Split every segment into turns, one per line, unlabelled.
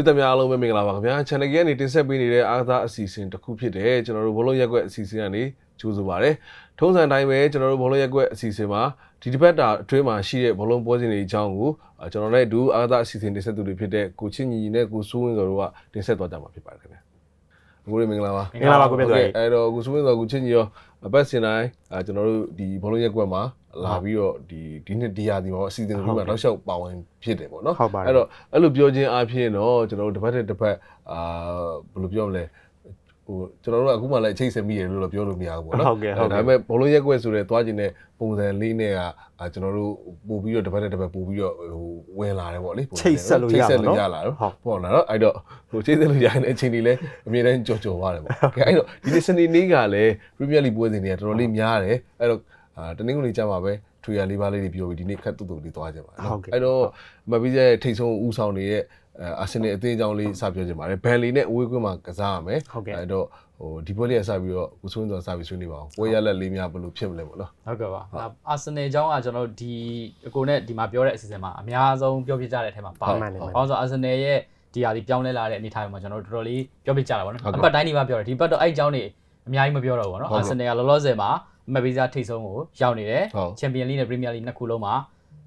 ပြည်သူများအားလုံးပဲမင်္ဂလာပါခင်ဗျာ channel ကြီးကနေတင်ဆက်ပေးနေတဲ့အားကစားအစီအစဉ်တစ်ခုဖြစ်တယ်ကျွန်တော်တို့ဘလုံးရက်ကွက်အစီအစဉ်ကနေကြိုးဆိုပါရစေထုံးစံတိုင်းပဲကျွန်တော်တို့ဘလုံးရက်ကွက်အစီအစဉ်မှာဒီတစ်ပတ်တာအတွင်းမှာရှိတဲ့ဘလုံးပွဲစဉ်တွေအကြောင်းကိုအာကျွန်တော်နဲ့အတူအားကစားအစီအစဉ်တင်ဆက်သူတွေဖြစ်တဲ့ကိုချင်းညီနဲ့ကိုစိုးဝင်းစောတို့ကတင်ဆက်သွားကြမှာဖြစ်ပါတယ်ခင်ဗျာ အခုလေးမင်္ဂလာပါ
မင်္ဂလာပါကိုပြည့်စုံရေး
အဲ့တော့ကိုစိုးဝင်းစောကိုချင်းညီရောအပတ်စဉ်တိုင်းအာကျွန်တော်တို့ဒီဘလုံးရက်ကွက်မှာလာပြီးတော့ဒီဒီနှစ်ဒီယာဒီမှာအစီအစဉ်တွေမှာတော့ရှောက်ပါဝင်ဖြစ်တယ်ပေါ့နော်
ဟုတ်ပါတယ်
အဲ့တော့အဲ့လိုပြောခြင်းအပြင်တော့ကျွန်တော်တို့တစ်ပတ်တစ်တစ်ပတ်အာဘယ်လိုပြောမလဲ ဟိုကျွန်တော်တို့ကအခုမှလည်းအချိန်စင်မိရလို့တော့ပြောလို့မရဘူးပေါ့နော်
ဟုတ်ကဲ့ဟုတ်ကဲ့
ဒါပေမဲ့ဘလုံးရက်ကွက်ဆိုတဲ့သွားခြင်းတဲ့ပုံစံလေးနဲ့ကအာကျွန်တော်တို့ပို့ပြီးတော့တစ်ပတ်တစ်တစ်ပတ်ပို့ပြီးတော့ဟိုဝင်လာတယ်ပေါ့လေပုံစံ
ချိတ်ဆက်လို့ရ
ချိတ်ဆက်
ပါ
လို့
နော်
ရလာတော့
ဟုတ်
ပေါ့လားနော်အဲ့တော့ဟိုချိတ်ဆက်လို့ရတဲ့အချိန်ကြီးလည်းအမြဲတမ်းကြော်ကြော်ပါတယ်ပေါ့ကဲအဲ့တော့ဒီနေ့စနေနေ့ကလည်း Premier League ပွဲစဉ်တွေကတော်တော်လေးများတယ်အဲ့တော့အာတနင်္ဂနွေကြာမှာပဲထွေရလေးပါးလေးတွေပြောပြီးဒီနေ့ခက်တူတူလေးသွားကြပါနော်
ဟုတ်ကဲ့
အဲ့တော့မပီးရဲ့ထိတ်ဆုံးဦးဆောင်နေတဲ့ အာဆင်နယ်အသင်းအကြောင်းလေးစပြောချင်ပါတယ်ဘန်လီနဲ့အဝေးကွင်းမှာကစားရမယ်
ဟုတ်ကဲ့
အဲ့တော့ဟိုဒီပွဲလေးကစပြီးတော့ကိုစိုးင်းစောစပြီးဆွေးနွေးပါအောင်ပွဲရလက်လေးများဘယ်လိုဖြစ်မလဲပေါ့နော်
ဟုတ်ကဲ့ပါအာဆင်နယ်အကြောင်းကကျွန်တော်တို့ဒီအကိုနဲ့ဒီမှာပြောတဲ့အစီအစဉ်မှာအများဆုံးပြောပြကြတဲ့အထက်မှာပါ
မှန်တယ်မှန်တယ်
ဘာလို့ဆိုအာဆင်နယ်ရဲ့ဒီဟာဒီပြောင်းလဲလာတဲ့အနေအထားမှာကျွန်တော်တို့တော်တော်လေးပြောပြကြတာပေါ့နော်အပတ်တိုင်းဒီမှာပြောတယ်ဒီပတ်တော့အဲ့အကြောင်းတွေအများကြီးမပြောတော့ဘူးပေါ့နော်အာဆင်နယ်ကလောလောဆယ်မှာမက်ဗီဇာထိတ်ဆုံးကိုရောက်နေတယ်ချန်ပီယံလိနဲ့ပရီးမီးယားလိနှစ်ခုလုံးမှာ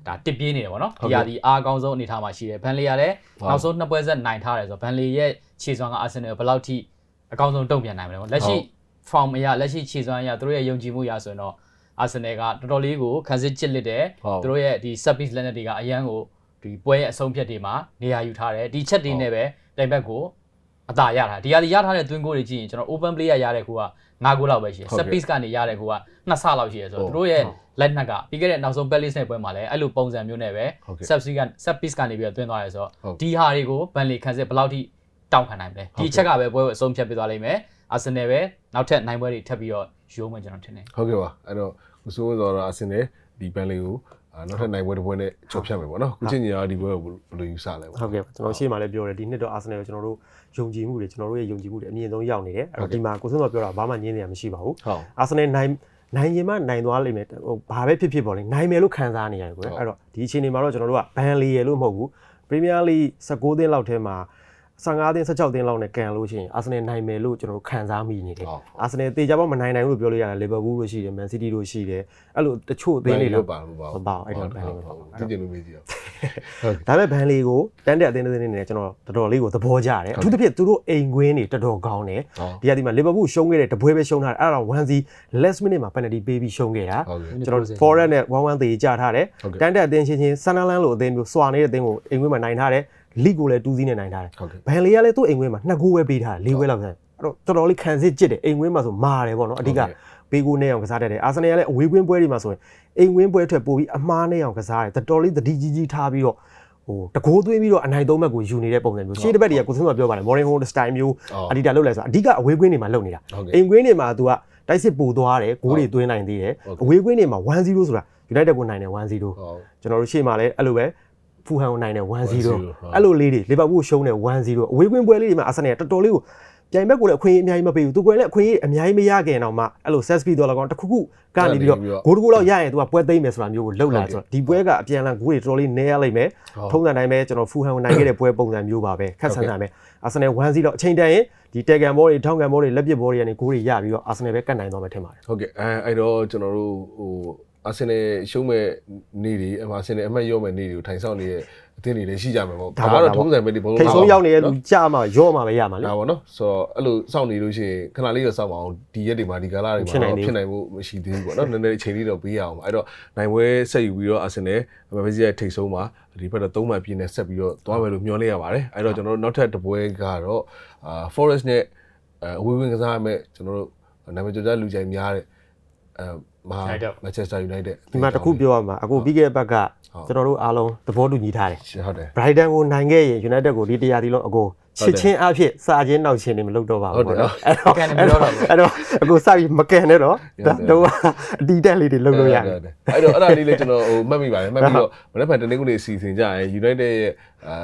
ဒါတစ်ပြေးနေတယ်ပေါ့နော်ဒီဟာဒီအားအကောင်းဆုံးအနေအထားမှာရှိတယ်ဘန်လီကလည်းနောက်ဆုံးနှစ်ပွဲဆက်နိုင်ထားတယ်ဆိုတော့ဘန်လီရဲ့ခြေစွမ်းကအာဆင်နယ်ကိုဘယ်လောက်ထိအကောင်းဆုံးတုံ့ပြန်နိုင်မလဲပေါ့လက်ရှိ form အရလက်ရှိခြေစွမ်းအရသူတို့ရဲ့ယုံကြည်မှုအရဆိုရင်တော့အာဆင်နယ်ကတော်တော်လေးကိုခံစစ်ချစ်လက်တယ်
ဟုတ်
သူတို့ရဲ့ဒီ set piece လက်နက်တွေကအရန်ကိုဒီပွဲရဲ့အဆုံးဖြတ်တွေမှာနေရာယူထားတယ်ဒီချက်တွေနဲ့ပဲတိုင်ဘက်ကို အသာရတာဒီဟာဒီရထားတဲ့ twin goal တွေကြည့်ရင်ကျွန်တော် open play ရရတဲ့ကူက9 goal လောက်ပဲရှိတယ် set piece ကနေရတဲ့ကူက2ဆလောက်ရှိတယ်ဆိုတော့သူတို့ရဲ့လက်နက်ကပြီးခဲ့တဲ့နောက်ဆုံး Palace နဲ့ပွဲမှာလည်းအဲ့လိုပုံစံမျိုးနဲ့ပဲ
ဟုတ်ကဲ့
set piece က set piece ကနေပြီးတော့တွင်းသွားတယ်ဆိုတော့
ဟုတ်
ဒီဟာတွေကိုဘန်လီခံစစ်ဘယ်လောက်ထိတောင်းခံနိုင်မလဲဒီချက်ကပဲပွဲကိုအဆုံးဖြတ်ပေးသွားလိမ့်မယ်အာဆင်နယ်ပဲနောက်ထပ်နိုင်ပွဲတွေထပ်ပြီးတော့ရိုးမှကျွန်တော်ထင်တယ်
ဟုတ်ကဲ့ပါအဲ့တော့ကိုစိုးင်းစောတော့အဆင်နယ်ဒီဘန်လေးကိုအာ နောက်ထပ်နိုင်ပွဲတစ်ပွဲနဲ့ချော်ဖြတ်မယ်ပေါ့နော်ကိုချင်းညီကဒီပွဲကိုဘယ်လိုယူဆလဲပေါ့
ဟုတ်ကဲ့ကျွန်တော်ရှေ့မှာလည်းပြောတယ်ဒီနှစ်တော့အာဆင်နယ်ကိုကျွန်တော်တို့ယုံကြည်မှုတွေကျွန်တော်တို့ရဲ့ယုံကြည်မှုတွေအမြင့်ဆုံးရောက်နေတယ်အဲ့တော့ဒီမှာကိုစွန်းတော်ပြောတာဘာမှညင်းနေရမရှိပါဘူး
ဟုတ်
အာဆင်နယ်နိုင်နိုင်ရင်မှနိုင်သွားလိမ့်မယ်ဟိုဘာပဲဖြစ်ဖြစ်ပေါ့လေနိုင်မယ်လို့ခံစားနေရတယ်ကွယ်
ဟုတ်
အဲ့တော့ဒီအချိန်ဒီမှာတော့ကျွန်တော်တို့ကဘန်လီရယ်လို့မဟုတ်ဘူးပရီးမီးယားလိ16သင်းလောက်ထဲမှာ 15သင်း16သင်းလောက်နဲ့ကန်လို့ရှိရင်အာဆင်နယ်နိုင်မယ်လို့ကျွန်တော်တို့ခံစားမိနေတယ်
ဟုတ်
အာဆင်နယ်တေချာပေါ့မနိုင်နိုင်ဘူးလို့ပြောလို့ရတယ်လီဗာပူးလို့ရှိတယ်မန်စီးတီးလို့ရှိတယ်အဲ့လိုတချို့အသင်းတွေ
လ
လည်း
ပါလို့ပါ
မပါဘူးအဲ့တော့ဘန်လီမပါဘူး
တိကျလို့မေးကြည့်အောင်
ဒါပေမဲ့ဘန်လီကိုတန်းတဲ့အသင်းတစ်သင်းနဲ့ကျွန်တော်တော်တော်လေးကိုသဘောကျတယ်အထူးသဖြင့်သူတို့အိမ်ကွင်းတွေတော်တော်ကောင်းတယ်
ဟုတ်
ဒီကဒီမှာလီဗာပူးရှုံးခဲ့တဲ့တပွဲပဲရှုံးထားတယ်အဲ့ဒါတော့1 last minute မှာ penalty ပေးပြီးရှုံးခဲ့တာ
ဟုတ်ကဲ့
ကျွန်တော် forward နဲ့1-1သေးကြထားတယ်
ဟုတ်ကဲ့
တန်းတဲ့အသင်းချင်းချင်းဆန်နလန်လိုအသင်းမျိုးစွာနေတဲ့အသင်းကိုအိမ်ကွင်းမှာနိုင်ထားတယ် league ကိုလည်း2စီးနဲ့နိုင်ထားတယ်
ဟုတ်ကဲ့
ဘန်လီကလည်းသူ့အိမ်ကွင်းမှာ2ဂိုးပဲပေးထားတယ်4ပွဲလောက်ဆန်အဲ့တော့တော်တော်လေးခံစစ်ကြစ်တယ်အိမ်ကွင်းမှာဆိုမာတယ်ပေါ့နော်အဓိက
ဟုတ်ကဲ့
ပေးကိုနဲ့အောင်ကစားတတ်တယ်အာဆင်နယ်ကလည်းအဝေးကွင်းပွဲတွေမှာဆိုရင်အိမ်ကွင်းပွဲထွက်ပို့ပြီးအမားနဲ့အောင်ကစားတယ်တော်တော်လေးတတိကြီးကြီးထားပြီးတော့ဟိုတကိုးသွင်းပြီးတော့အနိုင်သုံးဘက်ကိုယူနေတဲ့ပုံစံမျိုးရှေ့တစ်ဘက်တွေကကိုစင်းကပြောပါတယ် Morning Home style မျိုး
ဟုတ်
အဒီတာလုပ်လဲဆိုအဓိကအဝေးကွင်းတွေမှာလုပ်နေတာ
ဟုတ်ကဲ့
အိမ်ကွင်းတွေမှာ तू ကတိုက်စစ်ပို့သွားတယ်ဂိုးတွေသွင်းနိုင်သေးတယ်
ဟုတ်ကဲ့
အဝေးကွင်းတွေမှာ1-0ဆိုတာ United ကိုနိုင်တယ်1-0
ဟုတ်
ကျွန်တော်တို့ရှေ့မှာလည်းအဲ့လိုပဲ ဖူဟန်ကိုနိုင်တယ်1-0
ဟုတ်
အဲ့လိုလေးတွေလီဗာပူးရှုံးတယ်1-0အဝေးကွင်းပွဲလေးတွေမှာအာဆင်နယ်ကတော်တော်လေးကိုပြိုင်ဘက်ကိုလည်းအခွင့်အရေးအများကြီးမပေးဘူးသူကိုယ်လည်းအခွင့်အရေးအများကြီးမရခင်တော့မှအဲ့လို set speed တော့လကောင်တစ်ခုခုကနေပြီးတော့
ကနေပြီးတော့
ဂိုးတစ်ခုလောက်ရရင်သူကပွဲသိမ်းမယ်ဆိုတာမျိုးကိုလှုပ်လာ
ဟုတ်ကဲ့
ဆိုတော့ဒီပွဲကအပြန်အလှန်ဂိုးတွေတော်တော်လေးနည်းရလိမ့်မယ်
ဟုတ်
ထုံးစံတိုင်းပဲကျွန်တော်ဖူဟန်ကိုနိုင်ခဲ့တဲ့ပွဲပုံစံမျိုးပါပဲခက်ဆန်ဆန်ပဲအာဆင်နယ်1-0တော့အချိန်တန်ရင်ဒီတေဂန်ဘောတွေထောင်းကန်ဘောတွေလက်ပစ်ဘောတွေကနေဂိုးတွေရပြီးတော့အာဆင်နယ်ပဲကတ်နိုင်သွားမယ်ထင်ပါတယ်
ဟုတ်ကဲ့အဲအဲ့တော့ကျွန်တော်တို့ဟို အာဆင်နယ်ရှုံးမဲ့နေ့တွေအာဆင်နယ်အမှတ်ရောမဲ့နေ့တွေကိုထိုင်ဆောင်နေတဲ့အသင်းတွေလည်းရှိကြမှာပေါ့ဒါကတော့ထုံးစံပဲဒီဘုံလုံး
ထိတ်ဆုံးရောက်နေတဲ့လူကြမှာရော့မှာပဲရမှာလေ
ဒါပေါ့နော်ဆိုတော့အဲ့လိုစောင့်နေလို့ရှိရင်ခဏလေးတော့စောင့်ပါအောင်ဒီရက်တွေမှာဒီကာလတွေမှာ
ဖြစ်နိုင်
တော့
သေးဘူး
ဖြစ်နိုင်ဖို့မရှိသေးဘူးပေါ့နော်နည်းနည်းအချိန်လေးတော့ပေးရအောင်ပါအဲ့တော့နိုင်ပွဲဆက်ယူပြီးတော့အာဆင်နယ်မဘစီရဲ့ထိတ်ဆုံးမှာဒီဘက်တော့သုံးမှန်ပြည့်နေဆက်ပြီးတော့သွားမယ်လို့မျှော်လင့်ရပါတယ်အဲ့တော့ကျွန်တော်တို့နောက်ထပ်တစ်ပွဲကတော့အာ Forest နဲ့အဝေးဝင်ကစားရမယ်ကျွန်တော်တို့နာမည်ကျော်ကြလူကြိုင်များတဲ့အဲ မဟာ
United
Manchester United
ဒီမှာတစ်ခုပြောရမှာအခုပြီးခဲ့တဲ့ဘက်က
ဟုတ်
ကျွန်တော်တို့အားလုံးသဘောတူညီထားတယ်
ဟုတ်တယ်
Brighton ကိုနိုင်ခဲ့ရင် United ကိုဒီတရားဒီလုံးအကိုချစ်ချင်းအဖြစ်စာချင်းနောက်ချင်းနေမလုပ်တော့ပါ
ဟုတ်
ဘူး
တယ်
ပေါ့နော်အဲ့တော့
ကန်နေမပြောတော့ဘူး
အဲ့တော့အကိုစပြီးမကန်နဲ့တော့
ဟုတ်တယ်
ဒါတော့အတီးတက်လေးတွေလုပ်လို့ရတယ်
ဟုတ်တယ်အဲ့တော့အဲ့ဒါလေးလည်းကျွန်တော်ဟိုမှတ်မိပါတယ်မှတ်ပြီးတော့မနေ့ကတနေ့ကနေ့စီစဉ်ကြရင် United ရဲ့အဲ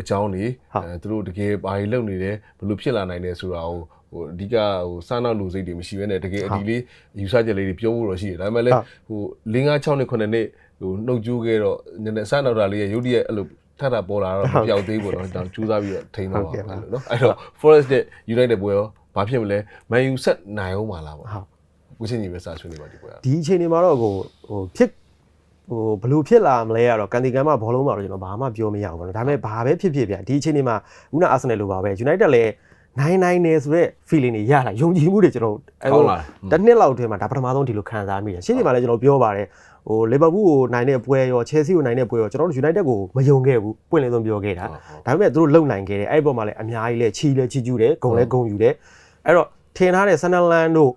အကြောင်းတွေ
ဟုတ်
အဲသူတို့တကယ်ဘာကြီးလုပ်နေတယ်ဘယ်လိုဖြစ်လာနိုင်တယ်ဆိုတာကို ဟိုအဓိကဟိုစမ်းနောက်လူစိတ်တွေမရှိဘဲနဲ့တကယ်အဒီလေးယူဆချက်လေးတွေပြောဖို့တော့ရှိတယ်ဒါပေမဲ့လည်းဟို၄၅6နှစ်9နှစ်ဟိုနှုတ်ကြိုးခဲ့တော့နည်းနည်းစမ်းနောက်တာလေးရဲ့ရုပ်တရက်အဲ့လိုထပ်တာပေါ်လာတော့မပြောက်သေးဘူးပေါ့နော်ကျွန်တော်ကြိုးစားပြီးတော့ထိန်းတော့ပါဘူးအဲ့လိုနော်အဲ့တော့ Forest နဲ့ United ပွဲရောဘာဖြစ်မလဲ Man U ဆက်နိုင်အောင်ပါလားပေါ့
ဟုတ်
ကိုချင်းကြီးပဲစာဆွေးနေပါဒီပွဲက
ဒီအချိန်ဒီမှာတော့ကိုဟိုဖြစ်ဟိုဘယ်လို့ဖြစ်လာမလဲကတော့ကန်တီကန်မှာဘောလုံးမှာတော့ကျွန်တော်ဘာမှပြောမရဘူးပေါ့နော်ဒါပေမဲ့ဘာပဲဖြစ်ဖြစ်ဗျဒီအချိန်ဒီမှာခုနအာဆင်နယ်လိုပါပဲ United လည်း နိုင်နိုင်နေဆိုတဲ့ feeling တွေရလာယုံကြည်မှုတွေကျွန်တော်တစ်နှစ်လောက်ထဲမှာဒါပထမဆုံးဒီလိုခံစားမိတယ်ရှင်းနေမှာလည်းကျွန်တော်ပြောပါတယ်ဟိုလီဗာပူးကိုနိုင်တဲ့ပွဲရော Chelsea ကိုနိုင်တဲ့ပွဲရောကျွန်တော်တို့ United ကိုမယုံခဲ့ဘူးပွင့်လင်းဆုံးပြောခဲ့တာဒါပေမဲ့သူတို့လုံနိုင်ခဲ့တယ်အဲ့ဒီပေါ်မှာလည်းအများကြီးလဲချီလဲချီကျူးတယ်ဂုံလဲဂုံယူတယ်အဲ့တော့ထင်ထားတဲ့ Sunderland တို့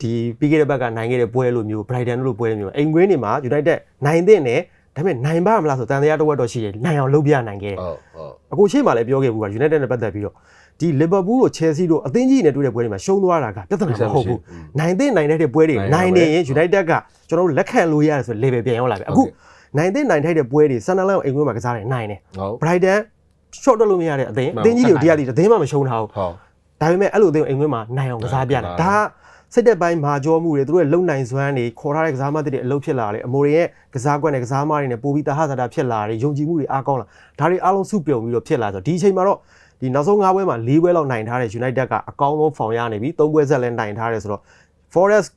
ဒီပြီးခဲ့တဲ့ဘက်ကနိုင်ခဲ့တဲ့ပွဲလိုမျိုး Brighton တို့ပွဲလိုမျိုးအိမ်ကွင်းတွေမှာ United နိုင်တဲ့နဲ့ဒါပေမဲ့နိုင်ပါမလားဆိုတန်တရားတစ်ဝက်တော့ရှိတယ်နိုင်အောင်လုပ်ပြနိုင်ခဲ့တယ်
ဟုတ်ဟုတ်
အခုရှေ့မှာလည်းပြောခဲ့ဘူးက United နဲ့ပတ်သက်ပြီးတော့ ဒီ Liverpool တို့ Chelsea တို့အသင်းကြီးနဲ့တွေ့တဲ့ပွဲတွေမှာရှုံးသွားတာကပြဿနာမဟုတ်ဘူးနိုင်တဲ့နိုင်တဲ့ပွဲတွေနိုင်နေရင် United ကကျွန်တော်တို့လက်ခံလို့ရတယ်ဆို level ပြန်ရောက်လာပြီအခုနိုင်တဲ့နိုင်ထိုက်တဲ့ပွဲတွေ Sunderland ကိုအိမ်ကွင်းမှာကစားတယ်နိုင်တယ်
ဟုတ်
Brighton short တက်လို့မရတဲ့အသင်းအသင်းကြီးတွေကိုတရားဒီအသင်းမှမရှုံးထားဘူး
ဟုတ်
ဒါပေမဲ့အဲ့လိုအသင်းကိုအိမ်ခွင်းမှာနိုင်အောင်ကစားပြတယ်
နိုင်
ဒါကစစ်တဲ့ပိုင်းမာကြောမှုတွေသူတို့ရဲ့လုံနိုင်စွမ်းတွေခေါ်ထားတဲ့ကစားမသစ်တွေအလုပ်ဖြစ်လာတယ်အမိုတွေရဲ့ကစားကွက်နဲ့ကစားမတွေနဲ့ပိုပြီးတဟဇာတာဖြစ်လာတယ်ယုံကြည်မှုတွေအားကောင်းလာဒါတွေအားလုံးစုပြုံပြီးတော့ဖြစ်လာဆိုတော့ဒီအချိန်မှာတော့ ဒီနောက်ဆုံး၅ပွဲမှာ၄ပွဲလောက်နိုင်ထားတဲ့ United ကအကောင်းဆုံးဖောင်ရနေပြီ၃ပွဲဆက်လည်းနိုင်ထားတယ်ဆိုတော့ Forest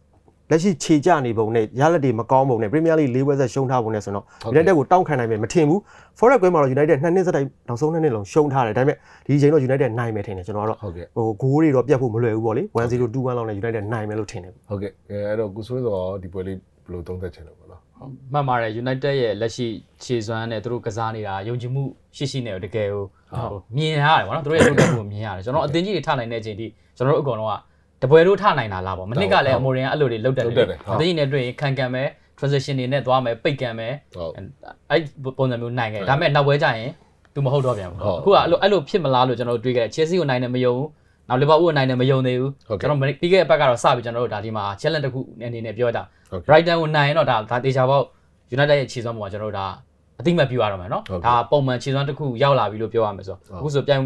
လက်ရှိခြေကျနေပုံနဲ့ရလက်တွေမကောင်းပုံနဲ့ Premier League ၄ပွဲဆက်ရှုံးထားပုံနဲ့ဆိုတော့ United ကိုတောင်းခံနိုင်မယ်မထင်ဘူး Forest ပွဲမှာတော့ United နှစ်နှစ်စတိုက်နောက်ဆုံးနှစ်နှစ်လုံးရှုံးထားတယ်ဒါပေမဲ့ဒီအချိန်တော့ United နိုင်မယ်ထင်တယ်ကျွန်တော်ကတော့
ဟုတ်ကဲ့
ဟိုဂိုးတွေတော့ပြတ်ဖို့မလွယ်ဘူးပေါ့လေ1-0 2-1လောက်နဲ့ United နိုင်မယ်လို့ထင်တယ်
ဟုတ်ကဲ့အဲအဲ့တော့ကိုစိုးစောဒီပွဲလေးဘယ်လိုသုံးသပ်ချင်လဲပေါ့နော်ဟုတ်
မှတ်ပါတယ် United ရဲ့လက်ရှိခြေစွမ်းနဲ့သူတို့ကစားနေတာယုံကြည်မှုရှိရှိနဲ့တကယ်ကိုဟိုမြင်ရတယ်ဗောနော်သူတို့ရဲ့လုပ်တဲ့မှုကိုမြင်ရတယ်ကျွန်တော်အသင်းကြီးတွေထနိုင်တဲ့အချိန်ထိကျွန်တော်တို့အကောင်တော့တပွဲတို့ထနိုင်တာလားဗောမနစ်ကလည်းအမိုရင်ကအဲ့လိုတွေလုပ်တတ်တယ်လေအသင်းကြီးနဲ့တွေ့ရင်ခံကန်မယ် transition တွေနဲ့သွားမယ်ပိတ်ကန်မယ်
ဟုတ်
အဲ့ပုံစံမျိုးနိုင်ခဲ့ဒါပေမဲ့နောက်ပွဲကျရင်သူမဟုတ်တော့ပြန်ဘူး
ဟုတ်
အခုကအဲ့လိုအဲ့လိုဖြစ်မလားလို့ကျွန်တော်တို့တွေးခဲ့တယ် Chelsea ကိုနိုင်တယ်မယုံဘူး နောက် Liverpool ကိုနိုင်တယ်မယုံသေးဘူး
ဟုတ်ကဲ့
ကျွန်တော်ပြီးခဲ့တဲ့ဘက်ကတော့စပြီးကျွန်တော်တို့ဒါဒီမှာ challenge တစ်ခုအနေနဲ့ပြောတာ
ဟုတ်ကဲ့
Brighton ကိုနိုင်ရင်တော့ဒါဒါတေချာပေါက် United ရဲ့ခြေစွမ်းပေါ်မှာကျွန်တော်တို့ဒါအတိမတ်ပြရတော့မယ်နော်
ဟုတ်ကဲ့
ဒါပုံမှန်ခြေစွမ်းတစ်ခုရောက်လာပြီလို့ပြောရမယ်ဆို
ဟုတ်
အခုဆိုပြန်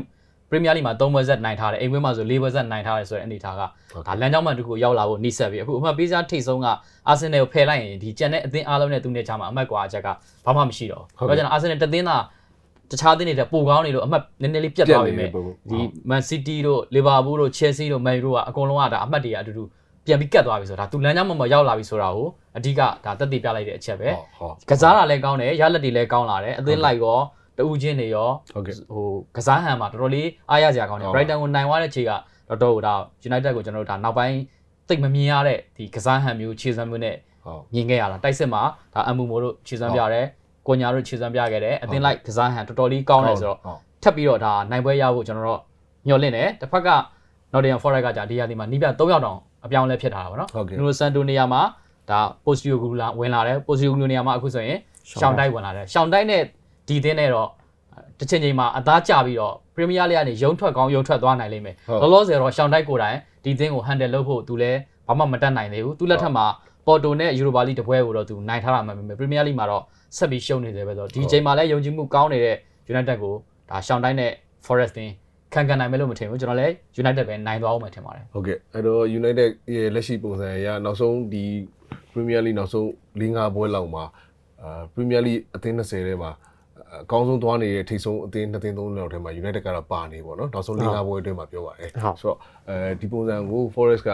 Premier League မှာ3ပွဲဆက်နိုင်ထားတယ်အိမ်ပွဲမှာဆို4ပွဲဆက်နိုင်ထားတယ်ဆိုတဲ့အနေထားက
ဟုတ်ကဲ့
ဒါလမ်းကြောင်းမှတစ်ခုရောက်လာဖို့နှိစက်ပြီအခုအမှတ်ပေးစားထိတ်ဆုံးက Arsenal ကိုဖယ်လိုက်ရင်ဒီကျန်တဲ့အသင်းအားလုံးနဲ့သူနဲ့ချာမှာအမှတ်ကွာအချက်ကဘာမှမရှိတော့
ဟုတ်
ဘူး
ကဲ့
ဘာကြောင့်လဲ Arsenal တသင်းသား တခြားသင်းတွေတက်ပိုကောင်းနေလို့အမှတ်နည်းနည်းလေးပြတ်သွားပြီမဲ့
ပြတ်နေတယ်ပုံ
ဒီ Man City တို့ Liverpool တို့ Chelsea တို့ Man U တို့ကအကုန်လုံးကဒါအမှတ်တွေကအတူတူပြန်ပြီးကတ်သွားပြီဆိုတာဒါသူလမ်းကြောင်းမှမရောက်လာပြီဆိုတာကိုအဓိကဒါတက်တည်ပြလိုက်တဲ့အချက်ပဲ
ဟုတ်ဟုတ်
ကစားတာလည်းကောင်းတယ်ရလက်တွေလည်းကောင်းလာတယ်အသင်းလိုက်ရောတူးချင်းတွေရော
ဟုတ်ကဲ့
ဟိုကစားဟန်မှာတော်တော်လေးအားရစရာကောင်းတယ်
ဟုတ်
Brighton ကိုနိုင်သွားတဲ့ခြေကတော်တော်ဒါ United ကိုကျွန်တော်တို့ဒါနောက်ပိုင်းသိပ်မမြင်ရတဲ့ဒီကစားဟန်မျိုးခြေစွမ်းမျိုးနဲ့
ဟုတ်
မြင်ခဲ့ရတာတိုက်စစ်မှာဒါအမှုမိုတို့ခြေစွမ်းပြတယ် ကိုညာတို့ခြေစွမ်းပြခဲ့တယ်အသင်းလိုက်ကစားဟန်တော်တော်လေးကောင်းတယ်ဆိုတော့
ဟုတ်
ထပ်ပြီးတော့ဒါနိုင်ပွဲရဖို့ကျွန်တော်တို့ညှော်လင့်တယ်တစ်ဖက်က Nottingham Forest ကじゃဒီရာဒီမှာနီးပြ3ယောက်တောင်အပြောင်းလဲဖြစ်ထားတာပေါ့နော်
ဟုတ်ကဲ့
နူဆန်တိုနေရာမှာဒါ Postio Gula ဝင်လာတယ် Postio Gula နေရာမှာအခုဆိုရင်ရှောင်းတိုက်ဝင်လာတယ်ရှောင်းတိုက်နဲ့ဒီသင်းနဲ့တော့တစ်ချိန်ချိန်မှာအသားကျပြီးတော့ Premier League ကနေရုံထွက်ကောင်းရုံထွက်သွားနိုင်လိမ့်မယ်
ဟုတ်
လောလောဆယ်တော့ရှောင်းတိုက်ကိုယ်တိုင်ဒီသင်းကို handle လုပ်ဖို့သူလည်းဘာမှမတတ်နိုင်သေးဘူးသူလက်ထက်မှာ Porto နဲ့ Europa League တပွဲကိုတော့သူနိုင်ထားတာမှန်ပေမဲ့ Premier League မှာတော့ ဆက်ပြီးရှုံးနေသေးပဲဆိုတော့ဒီချိန်မှာလည်းယုံကြည်မှုကောင်းနေတဲ့ United ကိုဒါရှောင်းတိုက်နဲ့ Forest သင်းခံကန်နိုင်မယ်လို့မထင်ဘူးကျွန်တော်လည်း United ပဲနိုင်သွားအောင်မှထင်ပါတယ်
ဟုတ်ကဲ့အဲ့တော့ United ရဲ့လက်ရှိပုံစံအရနောက်ဆုံးဒီ Premier League နောက်ဆုံး၄၅ပွဲလောက်မှာအာ Premier League အသင်း20ထဲမှာအကောင်းဆုံးသွားနေတဲ့ထိပ်ဆုံးအသင်း2သင်း3သင်းလောက်ထဲမှာ United ကတော့ပါနေပေါ့နော်နောက်ဆုံး၄၅ပွဲအတွင်းမှာပြောပါတယ်
ဟုတ်
ဆိုတော့ အဲဒီပုံစံကို Forest က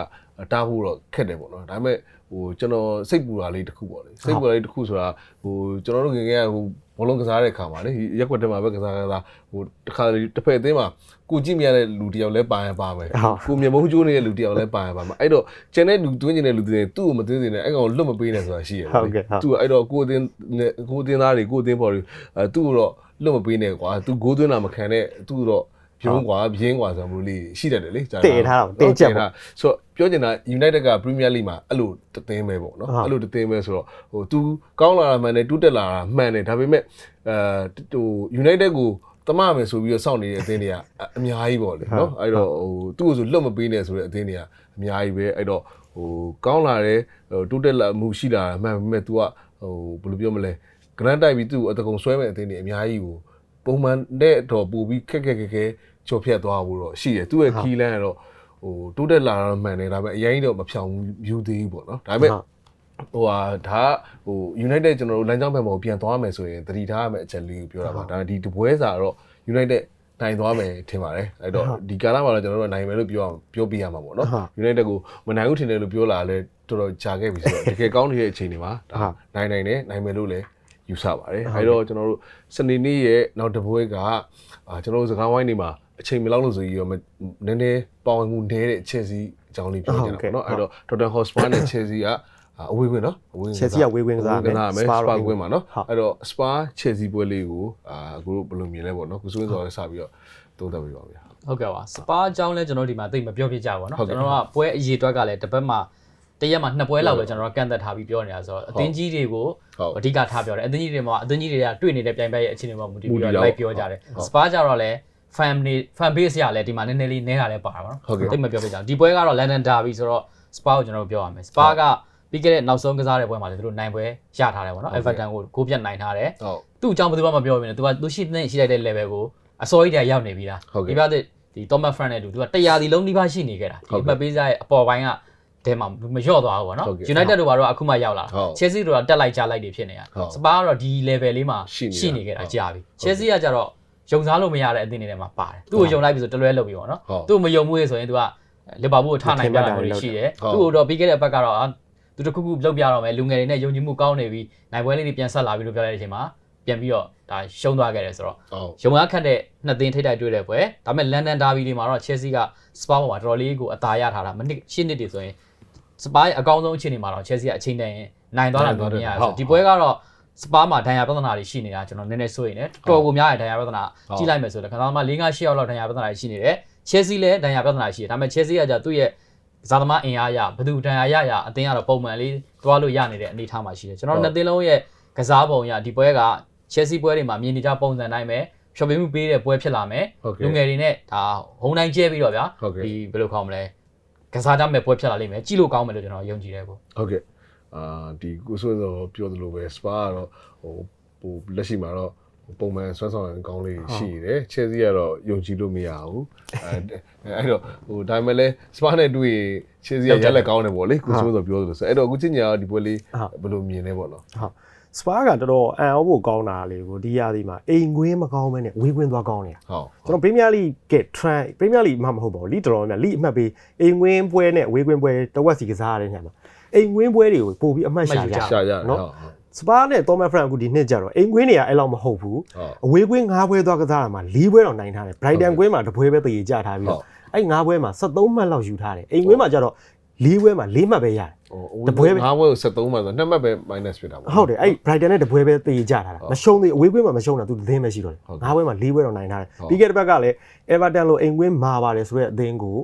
တားဖို့တော့ခက်တယ်ပေါ့နော်ဒါပေမဲ့ဟိုကျွန်တော်စိတ်ပူတာလေးတစ်ခုပေါ့လေစိတ်ပူတာလေးတစ်ခုဆိုတာဟိုကျွန်တော်တို့ငယ်ငယ်ကဟိုဘောလုံးကစားတဲ့ခါမှာလေရက်ကွက်ထဲမှာပဲကစားကစားဟိုတစ်ခါတစ်ဖက်အသင်းမှာကိုကြည့်မြရတဲ့လူတယောက်လဲပါရင်ပါမယ်
ဟုတ်
ကိုမြေမုံကျိုးနေတဲ့လူတယောက်လဲပါရင်ပါမယ်အဲ့တော့ကျန်တဲ့လူတွင်းကျင်တဲ့လူတွေသူ့ကိုမသွင်းစင်နဲ့အဲ့ကောင်လွတ်မပေးနဲ့ဆိုတာရှိရတယ်
ဟုတ်ကဲ့ဟုတ်
သူကအဲ့တော့ကိုအတင်းနဲ့ကိုအတင်းသားတွေကိုအတင်းပေါ်တွေအဲသူ့ကိုတော့လွတ်မပေးနဲ့ကွာသူဂိုးသွင်းတာမခံနဲ့သူ့တော့ ပြုံးကွာပြင်းကွာဆိုမျိုးလေးရှိတတ်တယ်လေကြား
တည်ထားတာပေါ့တည်ချက်ပေါ့
ဆိုတော့ပြောချင်တာ United က Premier League မှာအဲ့လိုတသင်းပဲပေါ့နော်
ဟုတ်
အဲ့လိုတသင်းပဲဆိုတော့ဟို तू ကောင်းလာတာမှန်တယ်တူးတက်လာတာမှန်တယ်ဒါပေမဲ့အဲဟို United ကိုတမမယ်ဆိုပြီးတော့စောင့်နေတဲ့အသင်းတွေကအအများကြီးပေါ့လေနော်အဲ့တော့ဟိုသူ့ကိုဆိုလွတ်မပေးနဲ့ဆိုတဲ့အသင်းတွေကအများကြီးပဲအဲ့တော့ဟိုကောင်းလာတယ်ဟိုတူးတက်လာမှုရှိလာတာမှန်ပေမဲ့ तू ကဟိုဘယ်လိုပြောမလဲဂရန်တိုက်ပြီးသူ့ကိုအတကုံဆွဲမဲ့အသင်းတွေအများကြီးကိုပုံမှန်တဲ့တော့ပို့ပြီးခက်ခက်ခက်ခဲ ချော်ဖြတ်သွားဖို့တော့ရှိတယ်သူ့ရဲ့ခီးလန်းကတော့ဟိုတိုးတက်လာတော့မှန်တယ်ဒါပေမဲ့အရင်တော့မဖြောင်ယူသေးဘူးပေါ့နော်ဒါပေမဲ့ဟိုဟာဒါကဟို United ကျွန်တော်တို့လမ်းကြောင်းဘက်မှာပြန်သွားမယ်ဆိုရင်တတိထားရမယ့်အချက်လေးကိုပြောတာပါဒါဒီတပွဲစာတော့ United နိုင်သွားမယ်ထင်ပါတယ်အဲ့တော့ဒီကာလမှာတော့ကျွန်တော်တို့နိုင်မယ်လို့ပြောအောင်ပြောပြရမှာပေါ့နော် United ကိုမနိုင်ဘူးထင်တယ်လို့ပြောလာလဲတော်တော်ကြာခဲ့ပြီဆိုတော့တကယ်ကောင်းနေတဲ့အချိန်တွေမှာဒါနိုင်နိုင်တယ်နိုင်မယ်လို့လည်းယူဆပါတယ်အဲ့တော့ကျွန်တော်တို့စနေနေ့ရဲ့နောက်တစ်ပွဲကအာကျွန်တော်တို့စကားဝိုင်းနေမှာ အချိန်မလောက်လို့ဆိုပြီးတော့နည်းနည်းပါဝင်မှုနည်းတဲ့ Chelsea အကြောင်းလေးပြောကြတာပေါ့နော်အဲ့တော့ Tottenham Hotspur နဲ့ Chelsea ကအဝေးဝင်နော်အဝေးဝင်
Chelsea ကဝေးဝင်ကစားမယ်
မယ်
Spurs
စပါ
တော့
ကွင်းမှာနော်
ဟုတ်
အဲ့တော့ Spa Chelsea ပွဲလေးကိုအာအခုတို့ဘယ်လိုမြင်လဲပေါ့နော်ကိုစိုးစော်လည်းစပြီးတော့သုံးသပ်ပြပါဗျာ
ဟုတ်ကဲ့ပါစပါအကြောင်းလဲကျွန်တော်ဒီမှာသိပ်မပြောပြကြဘူးเนาะ
ဟုတ်ကဲ့
ကျွန်တော်ကပွဲအရေးအတွက်ကလည်းတစ်ပတ်မှာတစ်ရက်မှာနှစ်ပွဲလောက်ပဲကျွန်တော်ကကန့်သက်ထားပြီးပြောနေတာဆိုတော့အသင်းကြီးတွေကို
ဟုတ်
အဓိကထားပြောတယ်အသင်းကြီးတွေမှာအသင်းကြီးတွေကတွေ့နေတဲ့ပြိုင်ပွဲရဲ့အခြေအနေမှာမူတည်ပြီး
မူတည်
တော့
တော့
လိုက်ပြောကြတယ်
ဟုတ်
စပါကြတော့လဲ fan နေ fan base ရလဲဒီမှာနည်းနည်းလေးနဲတာလဲပါတာပေါ့နော်
ဟုတ်ကဲ့
သိပ်မပြောပြကြဘူးဒီပွဲကတော့ London Derby ဆိုတော့စပါကိုကျွန်တော်တို့ပြောရမယ်စပါကပြီးခဲ့တဲ့နောက်ဆုံးကစားတဲ့ပွဲမှာလည်းသူတို့နိုင်ပွဲရထားတယ်ပေါ့နော် Everton ကိုကိုပြတ်နိုင်ထားတယ်
ဟုတ်
သူ့အကြောင်းဘယ်သူမှမပြောဘူးね။ तू ကသူရှိတဲ့ရှိလိုက်တဲ့ level ကိုအစောကြီးတည်းရောက်နေပြီလား
ဟုတ်ကဲ့
ဒီပြတဲ့ဒီ Thomas Frank နဲ့တူ तू ကတရားစီလုံးဒီပါရှိနေခဲ့တာ
ဟုတ်
ဒီ
ကဲ့
မှတ်ပေးစားရဲ့အပေါ်ပိုင်းကတဲမှာမလျော့သွားဘူးပေါ့နော်
ဟုတ်ကဲ့
United တို့ဘာတော့အခုမှရောက်လာ
ဟုတ်
Chelsea တို့ကတက်လိုက်ကြလိုက်တွေဖြစ်နေတာ
ဟုတ်
စပါကတော့ဒီ level လေးမှာ
ရှိနေတာ
ရှိနေခဲ့တာ
ဟုတ်
ကြာပြီ
ဟုတ်
Chelsea ကကြတော့ ယုံစားလို့မရတဲ့အသင်းတွေထဲမှာပါတယ်သူ့ကိုယုံလိုက်ပြီဆိုတလွဲလုပ်ပြီပေါ့နော်
ဟုတ်
သူ့ကိုမယုံမှုရေဆိုရင် तू ကလီဗာပူးကိုထနိုင်ပြတာမျိုးတွေရှိတယ်
ဟုတ်
သူ့ကိုတော့ပြီးခဲ့တဲ့ဘက်ကတော့အာသူတစ်ခုခုလုပ်ပြတော့မယ်လူငယ်တွေနဲ့ယုံကြည်မှုကောင်းနေပြီနိုင်ပွဲလေးတွေပြန်ဆက်လာပြီလို့ပြောလိုက်တဲ့အချိန်မှာပြန်ပြီးတော့ဒါရှုံးသွားခဲ့တယ်ဆိုတော့
ဟုတ်
ရုံရခတ်တဲ့နှစ်သင်းထိပ်တိုက်တွေ့တဲ့ပွဲဒါပေမဲ့လန်ဒန်ဒါဘီတွေမှာတော့ Chelsea ကစပါပေါ်မှာတော်တော်လေးကိုအသာရထားတာမနစ်ရှင်းနှစ်တွေဆိုရင်စပါရဲ့အကောင်းဆုံးအခြေအနေမှာတော့ Chelsea ကအချိန်တန်ရင်နိုင်သွားတာမျိုးမြင်ရတယ်ဆိုဒီပွဲကတော့ စပါမှာဒဏ်ရာပြဿနာတွေရှိနေတာကျွန်တော်နည်းနည်းစိုးရင်လည်းတော်ကိုများတဲ့ဒဏ်ရာပြဿနာကြီးလိုက်မယ်ဆိုတော့ခဏမှ၄-၅-၈ရောက်လောက်ဒဏ်ရာပြဿနာတွေရှိနေတယ် Chelsea လည်းဒဏ်ရာပြဿနာရှိတယ်ဒါပေမဲ့ Chelsea ကじゃသူ့ရဲ့ဇာသမားအင်အားရဘယ်သူဒဏ်ရာရရအတင်းကတော့ပုံမှန်လေးသွားလို့ရနေတဲ့အနေအထားမှာရှိတယ်ကျွန်တော်တို့နှစ်သင်းလုံးရဲ့ကစားပုံရဒီပွဲက Chelsea ပွဲတွေမှာမြင်နေကြပုံစံတိုင်းပဲဖြောပြမှုပေးတဲ့ပွဲဖြစ်လာမယ်
ဟုတ်ကဲ့
လူငယ်တွေနဲ့ဒါဟုံတိုင်းကျဲပြီးတော့ဗျာ
ဟုတ်ကဲ့
ဒီဘယ်လိုခေါ်မလဲကစားကြမဲ့ပွဲဖြစ်လာလိမ့်မယ်ကြည့်လို့ကောင်းမယ်လို့ကျွန်တော်ယုံကြည်တယ်ကို
ဟုတ်ကဲ့ အာဒီကိုစိုးစော်ပြောသလိုပဲ Spa ကတော့ဟိုဟိုလက်ရှိမှာတော့ပုံမှန်ဆွမ်းဆောင်ရန်ကောင်းလေးရှိနေတယ် Chelsea ကတော့ယုံကြည်လို့မရဘူးအဲအဲ့တော့ဟိုဒါပေမဲ့လည်း Spa နဲ့တွေ့ရင် Chelsea ကရက်လက်ကောင်းတယ်ပေါ့လေကိုစိုးစော်ပြောသလိုဆိုအဲ့တော့အခုချင်းညာဒီပွဲလေးဘယ်လိုမြင်လဲပေါ့နော်
ဟုတ်စပါကတော်တော်အံ့ဩဖို့ကောင်းတာလေးကိုဒီရာသီမှာအိမ်ကွင်းမကောင်းမဲနဲ့ဝေးကွင်းသွားကောင်းနေတာ
ဟုတ်
ကျွန်တော်ပရီးမီးယားလိက trend ပရီးမီးယားလိမှမဟုတ်ပါဘူးလိတော်တော်များလိအမှတ်ပေးအိမ်ကွင်းပွဲနဲ့ဝေးကွင်းပွဲတဝက်စီကစားရတဲ့ညမှာ အိမ်ကွင်းပွဲတွေကိုပို့ပြီးအမှတ်ရှာကြ
ရှာကြတယ်
နော်
ဟုတ်
စပါနဲ့သောမတ်ဖရန်အခုဒီနှစ်ကြတော့အိမ်ကွင်းတွေကအဲ့လောက်မဟုတ်ဘူး
ဟုတ်
အဝေးကွင်း၅ပွဲသွားကစားတာမှာ၄ပွဲတော့နိုင်ထားတယ်ဘရိုက်တန်ကွင်းမှာတစ်ပွဲပဲတည်ကြထားပြီး
ဟုတ်
တော့အဲ့၅ပွဲမှာ73မှတ်လောက်ယူထားတယ်အိမ်ကွင်းမှာကျတော့၄ပွဲမှာ၄မှတ်ပဲရတယ်
ဟို
တပွဲပဲ
ငါးပွဲကို73မှာဆိုနှစ်မှတ်ပဲ minus ဖြစ်တာပေါ့
ဟုတ်တယ်အဲ့ Brighton နဲ့တပွဲပဲတည်ကြထားတာ
ဟုတ်
မရှုံးသေးအဝေးကွင်းမှာမရှုံးတာသူသတင်းပဲရှိတော့တယ်
ဟုတ်ကဲ့
ငါးပွဲမှာ၄ပွဲတော့နိုင်ထားတယ်
ဟုတ်
ပြီးခဲ့တဲ့ဘက်ကလည်း Everton လိုအိမ်ကွင်းမာပါတယ်ဆိုတဲ့အသင်းကို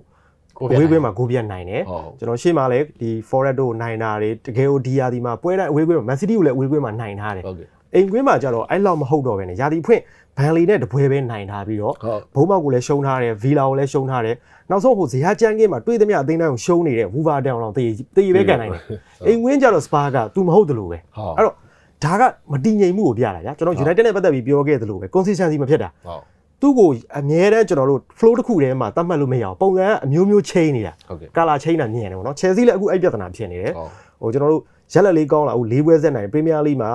အဝေးကွင်းမှာဂိုးပြတ်နိုင်တယ်
ဟုတ်
ကျွန်တော်ရှေ့မှာလည်းဒီ Forest တို့နိုင်တာတွေတကယ်ကိုဒီယာဒီမှာပွဲတိုင်းအဝေးကွင်းမှာ Man City ကိုလည်းအဝေးကွင်းမှာနိုင်ထားတယ်
ဟုတ်ကဲ့
အိမ်ကွင်းမှာကျတော့အဲ့လောက်မဟုတ်တော့ပဲねယာဒီဖွင့်ဘန်လီနဲ့တပွဲပဲနိုင်ထားပြီးတော့
ဟုတ်
ဘုံမောက်ကိုလည်းရှုံးထားတယ်ဗီလာကိုလည်းရှုံးထားတယ်နောက်ဆုံးဟိုဇေယျချန်ကင်းမှာတွေ့သမျှအသင်းတိုင်းကိုရှုံးနေတဲ့ဝူဗာတန်အောင်တေးတေးပဲကန်နိုင်တယ်အိမ်ကွင်းကျတော့စပါက तू မဟုတ်တယ်လို့ပဲ
ဟုတ်
အဲ့တော့ဒါကမတည်ငြိမ်မှုကိုပြတာဗျာကျွန်တော် United နဲ့ပတ်သက်ပြီးပြောခဲ့သလိုပဲ consistency မဖြစ်တာ
ဟုတ်
သူ့ကိုအမြဲတမ်းကျွန်တော်တို့ flow တစ်ခုတည်းမှာတတ်မှတ်လို့မရအောင်ပုံစံကအမျိုးမျိုး chain နေတာ
ဟုတ်ကဲ့
color chain တာမြင်ရတယ်ပေါ့နော် Chelsea လည်းအခုအဲ့ပြဿနာဖြစ်နေတယ်
ဟုတ်
ဟိုကျွန်တော်တို့ရက်လက်လေးကောင်းလာအခု၄ပွဲဆက်နိုင် Premier League မှာ